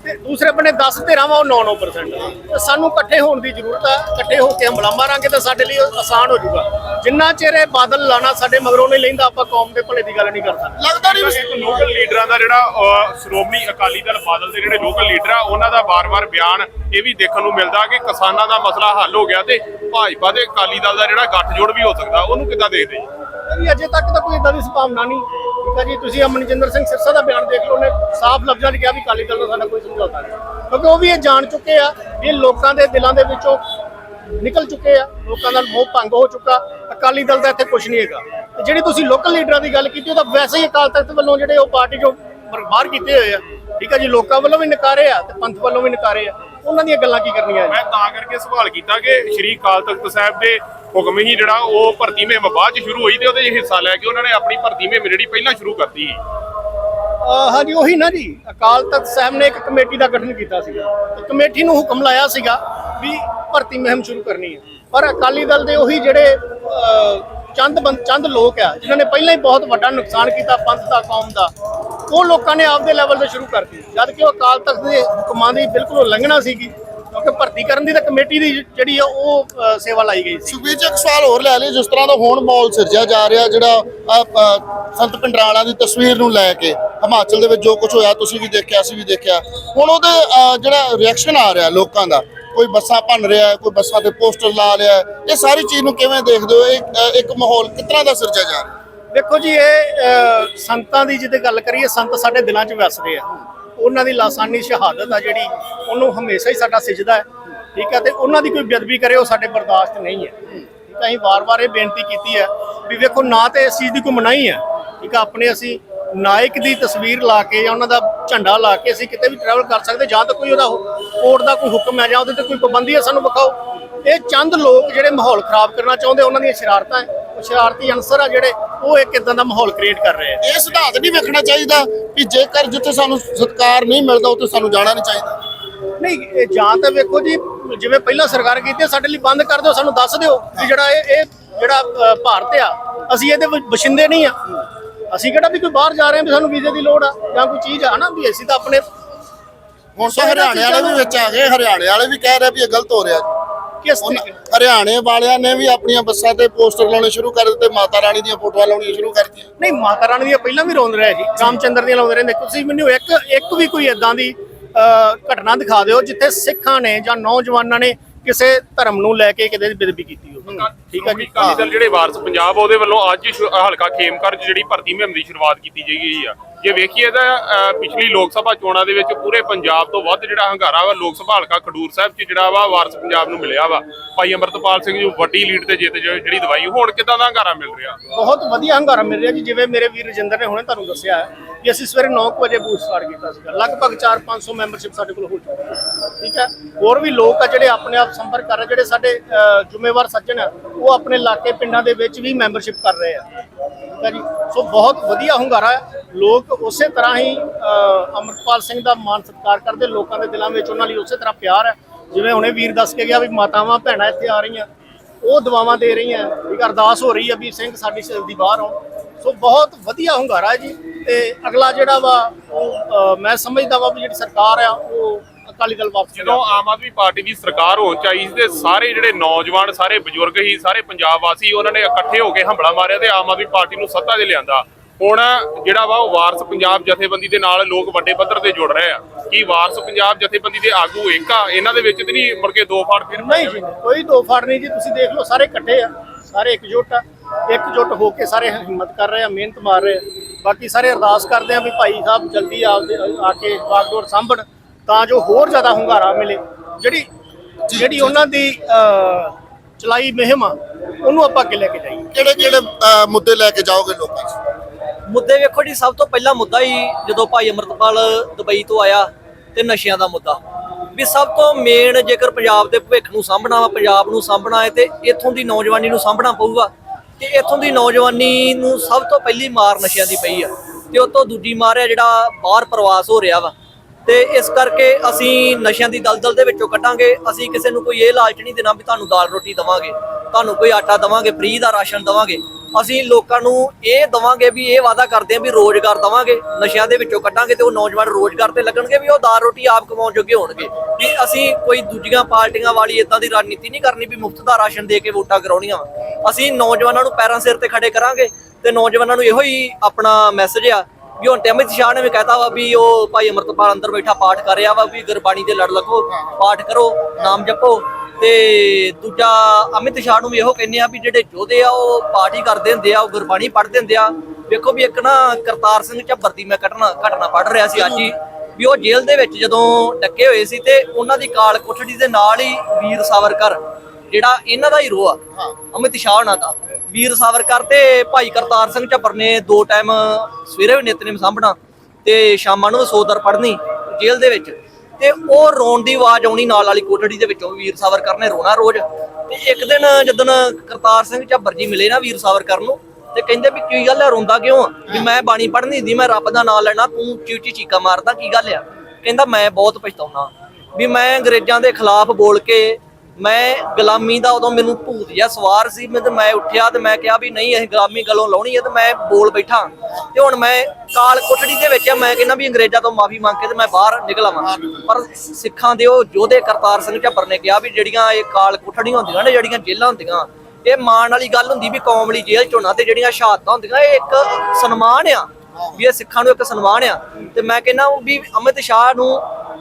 ਤੇ ਦੂਸਰੇ ਬੰਨੇ 10 13 ਵਾ ਉਹ 9-9% ਤੇ ਸਾਨੂੰ ਇਕੱਠੇ ਹੋਣ ਦੀ ਜ਼ਰੂਰਤ ਆ ਇਕੱਠੇ ਹੋ ਕੇ ਹਮਲਾ ਮਾਰਾਂਗੇ ਤਾਂ ਸਾਡੇ ਲਈ ਉਹ ਆਸਾਨ ਹੋ ਜਾਊਗਾ। ਜਿੰਨਾ ਚਿਰ ਇਹ ਬਾਦਲ ਲਾਣਾ ਸਾਡੇ ਮਗਰੋਂ ਨਹੀਂ ਲੈਂਦਾ ਆਪਾਂ ਕੌਮ ਦੇ ਭਲੇ ਦੀ ਗੱਲ ਨਹੀਂ ਕਰ ਸਕਦੇ। ਲੱਗਦਾ ਨਹੀਂ ਇੱਕ ਲੋਕਲ ਲੀਡਰਾਂ ਦਾ ਜਿਹੜਾ ਸ਼੍ਰੋਮਣੀ ਅਕਾਲੀ ਦਲ ਬਾਦਲ ਦੇ ਜਿਹੜੇ ਲੋਕਲ ਲੀਡਰ ਆ ਉਹਨਾਂ ਦਾ ਬਾਰ-ਬਾਰ ਬਿਆਨ ਇਹ ਵੀ ਦੇਖਣ ਨੂੰ ਮਿਲਦਾ ਕਿ ਕਿਸਾਨਾਂ ਦਾ ਮਸਲਾ ਹੱਲ ਹੋ ਗਿਆ ਤੇ ਭਾਜਪਾ ਤੇ ਅਕਾਲੀ ਦਲ ਦਾ ਜਿਹੜਾ ਗੱਠਜੋੜ ਵੀ ਹੋ ਸਕਦਾ ਉਹਨੂੰ ਕਿੱਦਾਂ ਦੇਖਦੇ ਜੀ? ਜੀ ਅਜੇ ਤੱਕ ਤਾਂ ਕੋਈ ਇਦਾਂ ਦੀ ਸੰਭਾਵਨਾ ਨਹੀਂ। ਠੀਕ ਜੀ ਤੁਸੀਂ ਅਮਨਜਿੰਦਰ ਸਿੰਘ ਸਿਰਸਾ ਦਾ ਬਿਆਨ ਦੇਖ ਲਓ ਉਹਨੇ ਸਾਫ਼ ਲਫ਼ਜ਼ਾਂ 'ਚ ਕਿਹਾ ਵੀ ਕਾਲੀ ਦਲ ਦਾ ਸਾਡਾ ਕੋਈ ਸਮਝੌਤਾ ਨਹੀਂ ਕਿਉਂਕਿ ਉਹ ਵੀ ਇਹ ਜਾਣ ਚੁੱਕੇ ਆ ਇਹ ਲੋਕਾਂ ਦੇ ਦਿਲਾਂ ਦੇ ਵਿੱਚੋਂ ਨਿਕਲ ਚੁੱਕੇ ਆ ਲੋਕਾਂ ਦਾ ਮੋਹ ਭੰਗ ਹੋ ਚੁੱਕਾ ਅਕਾਲੀ ਦਲ ਦਾ ਇੱਥੇ ਕੁਝ ਨਹੀਂ ਹੈਗਾ। ਤੇ ਜਿਹੜੀ ਤੁਸੀਂ ਲੋਕਲ ਲੀਡਰਾਂ ਦੀ ਗੱਲ ਕੀਤੀ ਉਹ ਤਾਂ ਵੈਸੇ ਹੀ ਅਕਾਲ ਤਖਤ ਵੱਲੋਂ ਜਿਹੜੇ ਉਹ ਪਾਰਟੀ ਜੋ ਬਾਹਰ ਕੀਤੇ ਹੋਏ ਆ। ਠੀਕ ਹੈ ਜੀ ਲੋਕਾਂ ਵੱਲੋਂ ਵੀ ਨਕਾਰੇ ਆ ਤੇ ਪੰਥ ਵੱਲੋਂ ਵੀ ਨਕਾਰੇ ਆ। ਉਹਨਾਂ ਦੀਆਂ ਗੱਲਾਂ ਕੀ ਕਰਨੀਆਂ ਮੈਂ ਤਾਂ ਕਰਕੇ ਸਵਾਲ ਕੀਤਾ ਕਿ ਸ਼੍ਰੀ ਅਕਾਲ ਤਖਤ ਸਾਹਿਬ ਦੇ ਹੁਕਮ ਹੀ ਜਿਹੜਾ ਉਹ ਭਰਤੀ ਮੁਹਿੰਮ ਬਾਅਦ ਚ ਸ਼ੁਰੂ ਹੋਈ ਤੇ ਉਹਦੇ 'ਚ ਹਿੱਸਾ ਲੈ ਕੇ ਉਹਨਾਂ ਨੇ ਆਪਣੀ ਭਰਤੀ ਮੁਹਿੰਮ ਜਿਹੜੀ ਪਹਿਲਾਂ ਸ਼ੁਰੂ ਕਰਤੀ ਹਾਂਜੀ, ਉਹੀ ਨਾ ਜੀ। ਅਕਾਲ ਤਖਤ ਸਾਹਿਬ ਨੇ ਇੱਕ ਕਮੇਟੀ ਦਾ ਗਠਨ ਕੀਤਾ ਸੀਗਾ। ਤੇ ਕਮੇਟੀ ਨੂੰ ਹੁਕਮ ਲਾਇਆ ਸੀਗਾ ਵੀ ਭਰਤੀ ਮੁਹਿੰਮ ਸ਼ੁਰੂ ਕਰਨੀ ਹੈ। ਪਰ ਅਕਾਲੀ ਦਲ ਦੇ ਉਹੀ ਜਿਹੜੇ ਚੰਦ ਬੰਦ ਚੰਦ ਲੋਕ ਆ, ਜਿਨ੍ਹਾਂ ਨੇ ਪਹਿਲਾਂ ਹੀ ਬਹੁਤ ਵੱਡਾ ਨੁਕਸਾਨ ਕੀਤਾ ਪੰਥ ਦਾ, ਕੌਮ ਦਾ, ਉਹ ਲੋਕਾਂ ਨੇ ਆਪਦੇ ਲੈਵਲ ਤੇ ਸ਼ੁਰੂ ਕਰਤੀ। ਜਦ ਕਿ ਉਹ ਅਕਾਲ ਤਖਤ ਦੇ ਹੁਕਮਾਂ ਦੀ ਬਿਲਕੁਲ ਉਲੰਘਣਾ ਸੀਗੀ। ਭਰਤੀ ਕਰਨ ਦੀ ਤਾਂ ਕਮੇਟੀ ਦੀ ਜਿਹੜੀ ਆ ਉਹ ਸੇਵਾ ਲਾਈ ਗਈ ਸੀ। ਸੁਖਬੀਰ ਜੀ ਇੱਕ ਸਵਾਲ ਹੋਰ ਲੈ ਲਈ ਜਿਸ ਤਰ੍ਹਾਂ ਦਾ ਹੁਣ ਮਾਹੌਲ ਸਿਰਜਿਆ ਜਾ ਰਿਹਾ ਜਿਹੜਾ ਸੰਤ ਪਿੰਡਰਾਲਾ ਦੀ ਤਸਵੀਰ ਨੂੰ ਲੈ ਕੇ ਹਿਮਾਚਲ ਦੇ ਵਿੱਚ ਜੋ ਕੁਝ ਹੋਇਆ ਤੁਸੀਂ ਵੀ ਦੇਖਿਆ ਅਸੀਂ ਵੀ ਦੇਖਿਆ। ਹੁਣ ਉਹਦੇ ਜਿਹੜਾ ਰਿਐਕਸ਼ਨ ਆ ਰਿਹਾ ਲੋਕਾਂ ਦਾ ਕੋਈ ਬੱਸਾਂ ਭੰਨ ਰਿਹਾ ਹੈ, ਕੋਈ ਬੱਸਾਂ ਤੇ ਪੋਸਟਰ ਲਾ ਰਿਹਾ। ਇਹ ਸਾਰੀ ਚੀਜ਼ ਨੂੰ ਕਿਵੇਂ ਦੇਖਦੇ ਹੋ? ਇੱਕ ਮਾਹੌਲ ਕਿਤਨਾ ਦਾ ਸਿਰਜਿਆ ਜਾ ਰਿਹਾ? ਦੇਖੋ ਜੀ ਇਹ ਸੰਤਾਂ ਦੀ ਜਿਹਦੇ ਗੱਲ ਕਰੀਏ ਸੰਤ ਸਾਡੇ ਦਿਲਾਂ 'ਚ ਵਸਦੇ ਆ। ਉਹਨਾਂ ਦੀ ਲਾਸਾਨੀ ਸ਼ਹਾਦਤ ਆ ਜਿਹੜੀ, ਉਹਨੂੰ ਹਮੇਸ਼ਾ ਹੀ ਸਾਡਾ ਸਿਜਦਾ ਹੈ, ਠੀਕ ਹੈ ਤੇ ਉਹਨਾਂ ਦੀ ਕੋਈ ਬੇਅਦਬੀ ਕਰੇ ਉਹ ਸਾਡੇ ਬਰਦਾਸ਼ਤ ਨਹੀਂ ਹੈ। ਠੀਕ ਹੈ ਅਸੀਂ ਵਾਰ-ਵਾਰ ਇਹ ਬੇਨਤੀ ਕੀਤੀ ਹੈ ਵੀ ਵੇਖੋ, ਨਾ ਤੇ ਇਸ ਚੀਜ਼ ਦੀ ਕੋਈ ਮਨਾਹੀ ਹੈ, ਠੀਕ ਹੈ ਆਪਣੇ ਅਸੀਂ ਨਾਇਕ ਦੀ ਤਸਵੀਰ ਲਾ ਕੇ ਜਾਂ ਉਹਨਾਂ ਦਾ ਝੰਡਾ ਲਾ ਕੇ ਅਸੀਂ ਕਿਤੇ ਵੀ ਟਰੈਵਲ ਕਰ ਸਕਦੇ, ਜਾਂ ਤਾਂ ਕੋਈ ਉਹਦਾ ਕੋਰਟ ਦਾ ਕੋਈ ਹੁਕਮ ਹੈ ਜਾਂ ਉਹਦੇ ਤੇ ਕੋਈ ਪਾਬੰਦੀ ਹੈ, ਸਾਨੂੰ ਵਿਖਾਓ। ਇਹ ਚੰਦ ਲੋਕ ਜਿਹੜੇ ਮਾਹੌਲ ਖਰਾਬ ਕਰਨਾ ਚਾਹੁੰਦੇ, ਉਹਨਾਂ ਦੀਆਂ ਸ਼ਰਾਰਤਾਂ ਹੈ। ਸ਼ਰਾਰਤੀ ਅਨਸਰ ਆ ਜਿਹੜੇ ਉਹ ਇੱਕ ਇਦਾਂ ਦਾ ਮਾਹੌਲ ਕ੍ਰੀਏਟ ਕਰ ਰਹੇ ਆ। ਇਹ ਸਿਧਾਂਤ ਨਹੀਂ ਵੇਖਣਾ ਚਾਹੀਦਾ ਕਿ ਜੇਕਰ ਜਿੱਥੇ ਸਾਨੂੰ ਸਤਿਕਾਰ ਨਹੀਂ ਮਿਲਦਾ ਉੱਥੇ ਸਾਨੂੰ ਜਾਣਾ ਨਹੀਂ ਚਾਹੀਦਾ। ਨਹੀਂ ਇਹ ਜਾਂ ਤਾਂ ਵੇਖੋ ਜੀ ਜਿਵੇਂ ਪਹਿਲਾਂ ਸਰਕਾਰ ਕੀਤੀ ਸਾਡੇ ਲਈ ਬੰਦ ਕਰ ਦਿਓ ਸਾਨੂੰ ਦੱਸ ਦਿਓ ਕਿ ਜਿਹੜਾ ਇਹ ਇਹ ਜਿਹੜਾ ਭਾਰਤ ਆ ਅਸੀਂ ਇਹਦੇ ਵਿੱਚ ਬਸ਼ਿੰਦੇ ਨਹੀਂ ਆ। ਅਸੀਂ ਕਿਹੜਾ ਵੀ ਕੋਈ ਬਾਹਰ ਜਾ ਰਹੇ ਹਾਂ ਵੀ ਸਾਨੂੰ ਵੀਜ਼ੇ ਦੀ ਲੋੜ ਆ ਜਾਂ ਕੋਈ ਚੀਜ਼ ਆ ਨਾ ਵੀ ਅਸੀਂ ਤਾਂ ਆਪਣੇ ਹੁਣ ਤਾਂ ਹਰਿਆਣੇ ਵਾਲੇ ਵੀ ਵਿੱਚ ਆ ਗਏ ਹਰਿਆਣੇ ਵਾਲੇ ਵੀ ਕਹਿ ਰਹੇ ਵੀ ਇਹ ਗਲਤ ਹੋ ਰਿਹਾ। ਜੀ ਕਿਸ ਹਰਿਆਣੇ ਵਾਲਿਆਂ ਨੇ ਵੀ ਆਪਣੀਆਂ ਬੱਸਾਂ ਤੇ ਪੋਸਟਰ ਲਾਉਣੇ ਸ਼ੁਰੂ ਕਰ ਦਿੱਤੇ ਮਾਤਾ ਰਾਣੀ ਦੀਆਂ ਫੋਟੋਆਂ ਲਾਉਣੀਆਂ ਸ਼ੁਰੂ ਕਰ ਦਿੱਤੀਆਂ ਨਹੀਂ ਮਾਤਾ ਰਾਣੀ ਦੀਆਂ ਪਹਿਲਾਂ ਵੀ ਰੋਂਦ ਰਿਹਾ ਜੀ ਰਾਮਚੰਦਰ ਦੀਆਂ ਲਾਉਂਦੇ ਰਹਿੰਦੇ। ਤੁਸੀਂ ਮੈਨੂੰ ਇੱਕ ਇੱਕ ਵੀ ਕੋਈ ਇਦਾਂ ਦੀ ਘਟਨਾ ਦਿਖਾ ਦਿਓ ਜਿੱਥੇ ਸਿੱਖਾਂ ਨੇ ਜਾਂ ਨੌਜਵਾਨਾਂ ਨੇ ਕਿਸੇ ਧਰਮ ਨੂੰ ਲੈ ਕੇ ਕਿਤੇ ਬੇਦਬੀ ਕੀਤੀ ਹੋਵੇ। ਠੀਕ ਹੈ ਜੀ? ਅਕਾਲੀ ਦਲ ਜਿਹੜੇ ਵਾਰਸ ਪੰਜਾਬ ਆ, ਉਹਦੇ ਵੱਲੋਂ ਅੱਜ ਸ਼ੁ- ਹਲਕਾ ਖੇਮਕਰ 'ਚ ਜਿਹੜੀ ਭਰਤੀ ਮੁਹਿੰਮ ਦੀ ਸ਼ੁਰੂਆਤ ਕੀਤੀ ਗਈ ਆ। ਜੇ ਵੇਖੀਏ ਤਾਂ ਪਿਛਲੀ ਲੋਕ ਸਭਾ ਚੋਣਾਂ ਦੇ ਵਿੱਚ ਪੂਰੇ ਪੰਜਾਬ ਤੋਂ ਵੱਧ ਜਿਹੜਾ ਹੰਗਾਰਾ ਵਾ, ਲੋਕ ਸਭਾ ਹਲਕਾ ਖਡੂਰ ਸਾਹਿਬ 'ਚ ਜਿਹੜਾ ਵਾ, ਵਾਰਸ ਪੰਜਾਬ ਨੂੰ ਮਿਲਿਆ ਵਾ। ਭਾਈ ਅਮਰਤਪਾਲ ਸਿੰਘ ਜੀ ਵੱਡੀ ਲੀਡ ਤੇ ਜਿੱਤ ਜੋ- ਜਿਹੜੀ ਦਵਾਈ, ਹੁਣ ਕਿਦਾਂ ਦਾ ਹੰਗਾਰਾ ਮਿਲ ਰਿਹਾ? ਬਹੁਤ ਵਧੀਆ ਹੰਗਾਰਾ ਮਿਲ ਰਿਹਾ ਜੀ, ਜਿਵੇਂ ਮੇਰੇ ਵੀਰ ਰਜਿੰਦਰ ਨੇ ਹੁਣੇ ਤੁਹਾਨੂੰ ਦੱਸਿਆ ਕਿ ਅਸੀਂ ਸਵੇਰੇ 9 ਵਜੇ ਬੂਥ ਸਟਾਰਟ ਕੀਤਾ ਸੀਗਾ। ਲਗਭਗ 4-500 ਮੈਂਬਰਸ਼ਿਪ ਸਾਡੇ ਕੋਲ ਹੋ ਚੁੱਕੀ ਹੈ। ਠੀਕ ਹੈ? ਹੋਰ ਵੀ ਲੋਕ ਆ ਜਿਹੜੇ ਆਪਣੇ ਆਪ ਸੰਪਰਕ ਕਰ ਰਹੇ, ਜਿਹੜੇ ਸਾਡੇ ਜ਼ਿੰਮੇਵਾਰ ਸੱਜਣ ਆ, ਉਹ ਆਪਣੇ ਇਲਾਕੇ ਪਿੰਡਾਂ ਦੇ ਵਿੱਚ ਵੀ ਮੈਂਬਰਸ਼ਿਪ ਕਰ ਰਹੇ ਆ। ਠੀਕ ਹੈ ਜੀ? ਸੋ ਬਹੁਤ ਵਧੀਆ ਹੁੰਗਾਰਾ ਹੈ। ਲੋਕ ਉਸੇ ਤਰ੍ਹਾਂ ਹੀ ਅਹ, ਅੰਮ੍ਰਿਤਪਾਲ ਸਿੰਘ ਦਾ ਮਾਨ ਸਤਿਕਾਰ ਕਰਦੇ ਲੋਕਾਂ ਦੇ ਦਿਲਾਂ ਵਿੱਚ ਉਹਨਾਂ ਲਈ ਉਸੇ ਤਰ੍ਹਾਂ ਪਿਆਰ ਹੈ। ਜਿਵੇਂ ਹੁਣੇ ਵੀਰ ਦੱਸ ਕੇ ਗਿਆ ਵੀ ਮਾਤਾਵਾਂ ਭੈਣਾਂ ਇੱਥੇ ਆ ਰਹੀਆਂ ਉਹ ਦੁਆਵਾਂ ਦੇ ਰਹੀਆਂ। ਇੱਕ ਅਰਦਾਸ ਹੋ ਰਹੀ ਹੈ ਵੀ ਸਿੰਘ ਸਾਡੀ ਸਿਰ ਦੀ ਬਾਹਰ ਆਉਣ ਸੋ ਬਹੁਤ ਵਧੀਆ ਹੁੰਗਾਰਾ ਹੈ ਜੀ। ਤੇ ਅਗਲਾ ਜਿਹੜਾ ਵਾ ਉਹ ਮੈਂ ਸਮਝਦਾ ਵਾ ਵੀ ਜਿਹੜੀ ਸਰਕਾਰ ਆ ਉਹ ਅਕਾਲੀ ਦਲ ਵਾਪਸ ਜਦੋਂ ਆਮ ਆਦਮੀ ਪਾਰਟੀ ਦੀ ਸਰਕਾਰ ਹੋਣ ਚਾਹੀ ਤੇ ਸਾਰੇ ਜਿਹੜੇ ਨੌਜਵਾਨ ਸਾਰੇ ਬਜ਼ੁਰਗ ਹੀ ਸਾਰੇ ਪੰਜਾਬ ਵਾਸੀ ਉਹਨਾਂ ਨੇ ਇਕੱਠੇ ਹੋ ਕੇ ਹੰਬਲਾ ਮਾਰਿਆ ਤੇ ਆਮ ਆਦਮੀ ਪਾਰਟੀ ਨੂੰ ਸੱਤਾ 'ਚ ਲਿਆਂਦਾ। ਹੁਣ ਜਿਹੜਾ ਵਾ ਉਹ ਵਾਰਸ ਪੰਜਾਬ ਜਥੇਬੰਦੀ ਦੇ ਨਾਲ ਲੋਕ ਵੱਡੇ ਪੱਧਰ ਤੇ ਜੁੜ ਰਹੇ ਆ। ਕੀ ਵਾਰਸ ਪੰਜਾਬ ਜਥੇਬੰਦੀ ਦੇ ਆਗੂ ਇੱਕ ਆ ਇਹਨਾਂ ਦੇ ਵਿੱਚ ਤੇ ਨਹੀਂ ਮੁੜ ਕੇ ਦੋ ਫਾੜ ਫਿਰ ਨਹੀਂ ਜੀ ਕੋਈ ਦੋ ਫਾੜ ਨਹੀਂ ਜੀ ਤੁਸੀਂ ਦੇਖ ਲਓ ਸਾਰੇ ਇਕੱਠੇ ਆ ਸਾਰੇ ਇਕਜੁੱਟ ਆ। ਇਕਜੁੱਟ ਹੋ ਕੇ ਸਾਰੇ ਹਿੰਮਤ ਕਰ ਰਹੇ ਆ ਮਿਹਨਤ ਮਾਰ ਰਹੇ ਆ। ਬਾਕੀ ਸਾਰੇ ਅਰਦਾਸ ਕਰਦੇ ਆ ਵੀ ਭਾਈ ਸਾਹਿਬ ਜਲਦੀ ਆਪਦੇ ਆ ਕੇ ਬਾਗਡੋਰ ਸਾਂਭਣ ਤਾਂ ਜੋ ਹੋਰ ਜ਼ਿਆਦਾ ਹੁੰਗਾਰਾ ਮਿਲੇ। ਜਿਹੜੀ ਜਿਹੜੀ ਉਹਨਾਂ ਦੀ ਅਹ, ਚਲਾਈ ਮੁਹਿੰਮ ਆ ਉਹਨੂੰ ਆਪਾਂ ਅੱਗੇ ਲੈ ਕੇ ਜਾਈਏ। ਕਿਹੜੇ ਕਿਹੜੇ ਮੁੱਦੇ ਲੈ ਕੇ ਜਾਓਗੇ ਲੋਕਾਂ 'ਚ? ਮੁੱਦੇ ਵੇਖੋ ਜੀ, ਸਭ ਤੋਂ ਪਹਿਲਾ ਮੁੱਦਾ ਹੀ ਜਦੋਂ ਭਾਈ ਅਮਰਤਪਾਲ ਦੁਬਈ ਤੋਂ ਆਇਆ ਤੇ ਨਸ਼ਿਆਂ ਦਾ ਮੁੱਦਾ। ਵੀ ਸਭ ਤੋਂ ਮੇਨ ਜੇਕਰ ਪੰਜਾਬ ਦੇ ਭਵਿੱਖ ਨੂੰ ਸਾਂਭਣਾ ਵਾ, ਪੰਜਾਬ ਨੂੰ ਸਾਂਭਣਾ ਹੈ ਤੇ ਇੱਥੋਂ ਦੀ ਨੌਜਵਾਨੀ ਨੂੰ ਸਾਂਭਣਾ ਪਊਗਾ, ਤੇ ਇੱਥੋਂ ਦੀ ਨੌਜਵਾਨੀ ਨੂੰ ਸਭ ਤੋਂ ਪਹਿਲੀ ਮਾਰ ਨਸ਼ਿਆਂ ਦੀ ਪਈ ਆ। ਤੇ ਉਹ ਤੋਂ ਦੂਜੀ ਮਾਰ ਆ ਜਿਹੜਾ ਬਾਹਰ ਪ੍ਰਵਾਸ ਹੋ ਰਿਹਾ ਵਾ। ਤੇ ਇਸ ਕਰਕੇ ਅਸੀਂ ਨਸ਼ਿਆਂ ਦੀ ਦਲਦਲ ਦੇ ਵਿੱਚੋਂ ਕੱਢਾਂਗੇ। ਅਸੀਂ ਕਿਸੇ ਨੂੰ ਕੋਈ ਇਹ ਲਾਲਚ ਨਹੀਂ ਦੇਣਾ ਵੀ ਤੁਹਾਨੂੰ ਦਾਲ ਰੋਟੀ ਦਵਾਂਗੇ। ਤੁਹਾਨੂੰ ਕੋਈ ਆਟਾ ਦਵਾਂਗੇ, ਫ੍ਰੀ ਦਾ ਰਾਸ਼ਨ ਦਵਾਂਗੇ। ਅਸੀਂ ਲੋਕਾਂ ਨੂੰ ਇਹ ਦਵਾਂਗੇ ਵੀ ਇਹ ਵਾਅਦਾ ਕਰਦੇ ਹਾਂ ਵੀ ਰੋਜ਼ਗਾਰ ਦਵਾਂਗੇ। ਨਸ਼ਿਆਂ ਦੇ ਵਿੱਚੋਂ ਕੱਢਾਂਗੇ ਤੇ ਉਹ ਨੌਜਵਾਨ ਰੋਜ਼ਗਾਰ ਤੇ ਲੱਗਣਗੇ ਵੀ ਉਹ ਦਾਲ ਰੋਟੀ ਆਪ ਕਮਾਉਣ ਜੋਗੇ ਹੋਣਗੇ। ਵੀ ਅਸੀਂ ਕੋਈ ਦੂਜੀਆਂ ਪਾਰਟੀਆਂ ਵਾਲੀ ਇਦਾਂ ਦੀ ਰਣਨੀਤੀ ਨਹੀਂ ਕਰਨੀ ਵੀ ਮੁਫਤ ਦਾ ਰਾਸ਼ਨ ਦੇ ਕੇ ਵੋਟਾਂ ਕਰਾਉਣੀਆਂ ਅਸੀਂ ਨੌਜਵਾਨਾਂ ਨੂੰ ਪੈਰਾਂ ਸਿਰ ਤੇ ਖੜੇ ਕਰਾਂਗੇ ਤੇ ਨੌਜਵਾਨਾਂ ਨੂੰ ਇਹੋ ਹੀ ਆਪਣਾ ਮੈਸੇਜ ਆ ਵੀ ਹੁਣ ਤੇ ਅਮਿਤ ਸ਼ਾਹ ਨੇ ਵੀ ਕਹਤਾ ਵਾ ਵੀ ਉਹ ਭਾਈ ਅਮਰਤਪਾਲ ਅੰਦਰ ਬੈਠਾ, ਪਾਠ ਕਰ ਰਿਹਾ ਵਾ ਵੀ ਗੁਰਬਾਣੀ ਦੇ ਲੜ ਲੱਗੋ, ਪਾਠ ਕਰੋ, ਨਾਮ ਜਪੋ। ਤੇ ਦੂਜਾ ਅਮਿਤ ਸ਼ਾਹ ਨੂੰ ਵੀ ਇਹੋ ਕਹਿੰਦੇ ਆ ਵੀ ਜਿਹੜੇ ਯੋਧੇ ਆ, ਉਹ ਪਾਠ ਹੀ ਕਰਦੇ ਹੁੰਦੇ ਆ, ਉਹ ਗੁਰਬਾਣੀ ਪੜ੍ਹਦੇ ਹੁੰਦੇ ਆ। ਵੇਖੋ ਵੀ ਇੱਕ ਨਾ ਕਰਤਾਰ ਸਿੰਘ ਝੱਬਰ ਦੀ ਮੈਂ ਘਟਨਾ ਘਟਨਾ ਪੜ੍ਹ ਰਿਹਾ ਸੀ ਅੱਜ ਹੀ, ਵੀ ਉਹ ਜੇਲ੍ਹ ਦੇ ਵਿੱਚ ਜਦੋਂ ਡੱਕੇ ਹੋਏ ਸੀ ਤੇ ਉਹਨਾਂ ਦੀ ਕਾਲ ਕੋਠੜੀ ਦੇ ਨਾਲ ਹੀ ਵੀਰ ਸਾਵਰਕਰ ਜਿਹੜਾ ਇਹਨਾਂ ਦਾ ਹੀਰੋ ਆ। ਅਮਿਤ ਸ਼ਾਹ ਉਹਨਾਂ ਦਾ। ਵੀਰ ਸਾਵਰਕਰ ਤੇ ਭਾਈ ਕਰਤਾਰ ਸਿੰਘ ਝੱਬਰ ਨੇ ਦੋ ਟਾਈਮ ਸਵੇਰੇ ਵੀ ਨਿਤਨੇਮ ਸਾਂਭਣਾ ਤੇ ਸ਼ਾਮਾਂ ਨੂੰ ਸੋਦਰ ਪੜ੍ਹਨੀ ਜੇਲ੍ਹ ਦੇ ਵਿੱਚ। ਤੇ ਉਹ ਰੋਣ ਦੀ ਆਵਾਜ਼ ਆਉਣੀ ਨਾਲ ਵਾਲੀ ਕੋਠੜੀ ਦੇ ਵਿੱਚੋਂ ਵੀਰ ਸਾਵਰਕਰ ਨੇ ਰੋਣਾ ਰੋਜ਼। ਤੇ ਇੱਕ ਦਿਨ ਜਦੋਂ ਕਰਤਾਰ ਸਿੰਘ ਝੱਬਰ ਜੀ ਮਿਲੇ ਨਾ ਵੀਰ ਸਾਵਰਕਰ ਨੂੰ ਤੇ ਕਹਿੰਦੇ ਵੀ ਕੀ ਗੱਲ ਹੈ ਰੋਂਦਾ ਕਿਉਂ ਵੀ ਮੈਂ ਬਾਣੀ ਪੜ੍ਹਨੀ ਦੀ ਮੈਂ ਰੱਬ ਦਾ ਨਾਮ ਲੈਣਾ ਤੂੰ ਚੀਚੀ ਚੀਕਾ ਮਾਰਦਾ ਕੀ ਗੱਲ ਆ? ਕਹਿੰਦਾ ਮੈਂ ਬਹੁਤ ਪਛਤਾਉਣਾ। ਵੀ ਮੈਂ ਅੰਗਰੇਜ਼ਾਂ ਦੇ ਖਿਲਾਫ ਬੋਲ ਕੇ ਮੈਂ ਗੁਲਾਮੀ ਦਾ ਉਦੋਂ ਮੈਨੂੰ ਭੂਤ ਜਿਹਾ ਸਵਾਰ ਸੀ, ਮੈਂ ਤੇ ਮੈਂ ਉੱਠਿਆ ਤੇ ਮੈਂ ਕਿਹਾ ਵੀ ਨਹੀਂ, ਅਸੀਂ ਗੁਲਾਮੀ ਗਲੋਂ ਲਾਉਣੀ ਹੈ ਤੇ ਮੈਂ ਬੋਲ ਬੈਠਾ। ਤੇ ਹੁਣ ਮੈਂ ਕਾਲ ਕੋਠੜੀ ਦੇ ਵਿੱਚ ਮੈਂ ਕਹਿੰਦਾ ਵੀ ਅੰਗਰੇਜ਼ਾਂ ਤੋਂ ਮਾਫੀ ਮੰਗ ਕੇ ਤੇ ਮੈਂ ਬਾਹਰ ਨਿਕਲ ਆਵਾਂ। ਪਰ ਸਿੱਖਾਂ ਦੇ ਉਹ ਯੋਧੇ ਕਰਤਾਰ ਸਿੰਘ ਝੱਬਰ ਨੇ ਕਿਹਾ ਵੀ ਜਿਹੜੀਆਂ ਇਹ ਕਾਲ ਕੋਠੜੀਆਂ ਹੁੰਦੀਆਂ ਨੇ, ਜਿਹੜੀਆਂ ਜੇਲਾਂ ਹੁੰਦੀਆਂ, ਇਹ ਮਾਣ ਵਾਲੀ ਗੱਲ ਹੁੰਦੀ ਵੀ ਕੌਮ ਲਈ ਜੇਲ੍ਹ ਚੋਣਾ ਤੇ ਜਿਹੜੀਆਂ ਸ਼ਹਾਦਤਾਂ ਹੁੰਦੀਆਂ, ਇਹ ਇੱਕ ਸਨਮਾਨ ਆ। ਵੀ ਇਹ ਸਿੱਖਾਂ ਨੂੰ ਇੱਕ ਸਨਮਾਨ ਆ। ਤੇ ਮੈਂ ਕਹਿੰਦਾ ਵੀ ਅਮਿਤ ਸ਼ਾਹ ਨੂੰ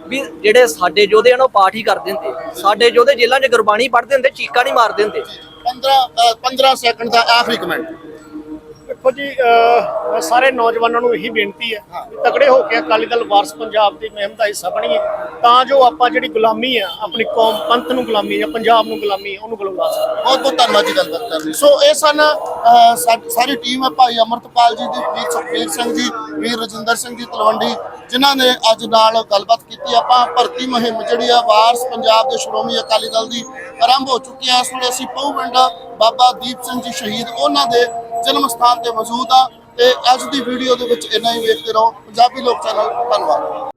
ਵੀ ਜਿਹੜੇ ਸਾਡੇ ਯੋਧੇ ਹਨ ਉਹ ਪਾਠ ਹੀ ਕਰਦੇ ਹੁੰਦੇ ਸਾਡੇ ਯੋਧੇ ਜੇਲ੍ਹਾਂ 'ਚ ਗੁਰਬਾਣੀ ਪੜ੍ਹਦੇ ਹੁੰਦੇ ਚੀਕਾਂ ਨਹੀਂ ਮਾਰਦੇ ਹੁੰਦੇ। 15 ਅ, 15 ਸੈਕਿੰਡ ਦਾ ਆਖਰੀ ਕਮੈਂਟ ਦੇਖੋ ਜੀ ਸਾਰੇ ਨੌਜਵਾਨਾਂ ਨੂੰ ਇਹੀ ਬੇਨਤੀ ਹੈ ਤਕੜੇ ਹੋ ਕੇ ਅਕਾਲੀ ਦਲ ਵਾਰਸ ਪੰਜਾਬ ਦੀ ਮੁਹਿੰਮ ਦਾ ਹਿੱਸਾ ਬਣੀਏ ਤਾਂ ਜੋ ਆਪਾਂ ਜਿਹੜੀ ਗੁਲਾਮੀ ਆ ਆਪਣੀ ਕੌਮ ਪੰਥ ਨੂੰ ਗੁਲਾਮੀ ਜਾਂ ਪੰਜਾਬ ਨੂੰ ਗੁਲਾਮੀ ਉਹਨੂੰ ਗੁਲਾਮ ਸਕੀਏ। ਬਹੁਤ ਬਹੁਤ ਧੰਨਵਾਦ ਜੀ ਗੱਲਬਾਤ ਕਰਨ ਲਈ ਸੋ ਇਹ ਸਨ ਅ, ਸਾ- ਸਾਰੀ ਟੀਮ ਹੈ ਭਾਈ ਅਮਰਤਪਾਲ ਜੀ ਦੀ ਵੀਰ ਸੁਖਬੀਰ ਸਿੰਘ ਜੀ ਵੀਰ ਰਜਿੰਦਰ ਸਿੰਘ ਜੀ ਤਲਵੰਡੀ ਜਿਨ੍ਹਾਂ ਨੇ ਅੱਜ ਨਾਲ ਗੱਲਬਾਤ ਕੀਤੀ, ਆਪਾਂ ਭਰਤੀ ਮੁਹਿੰਮ ਜਿਹੜੀ ਆ, ਵਾਰਸ ਪੰਜਾਬ ਦੇ ਸ਼੍ਰੋਮਣੀ ਅਕਾਲੀ ਦਲ ਦੀ ਆਰੰਭ ਹੋ ਚੁੱਕੀ ਹੈ ਇਸ ਵੇਲੇ ਅਸੀਂ ਪਹੁ ਪਿੰਡ ਬਾਬਾ ਦੀਪ ਸਿੰਘ ਜੀ ਸ਼ਹੀਦ, ਉਹਨਾਂ ਦੇ ਜਨਮ ਸਥਾਨ ਤੇ ਮੌਜੂਦ ਆ। ਤੇ ਅੱਜ ਦੀ ਵੀਡੀਓ ਦੇ ਵਿੱਚ ਇੰਨਾ ਹੀ ਵੇਖਦੇ ਰਹੋ। ਪੰਜਾਬੀ ਲੋਕ ਚੈਨਲ, ਧੰਨਵਾਦ।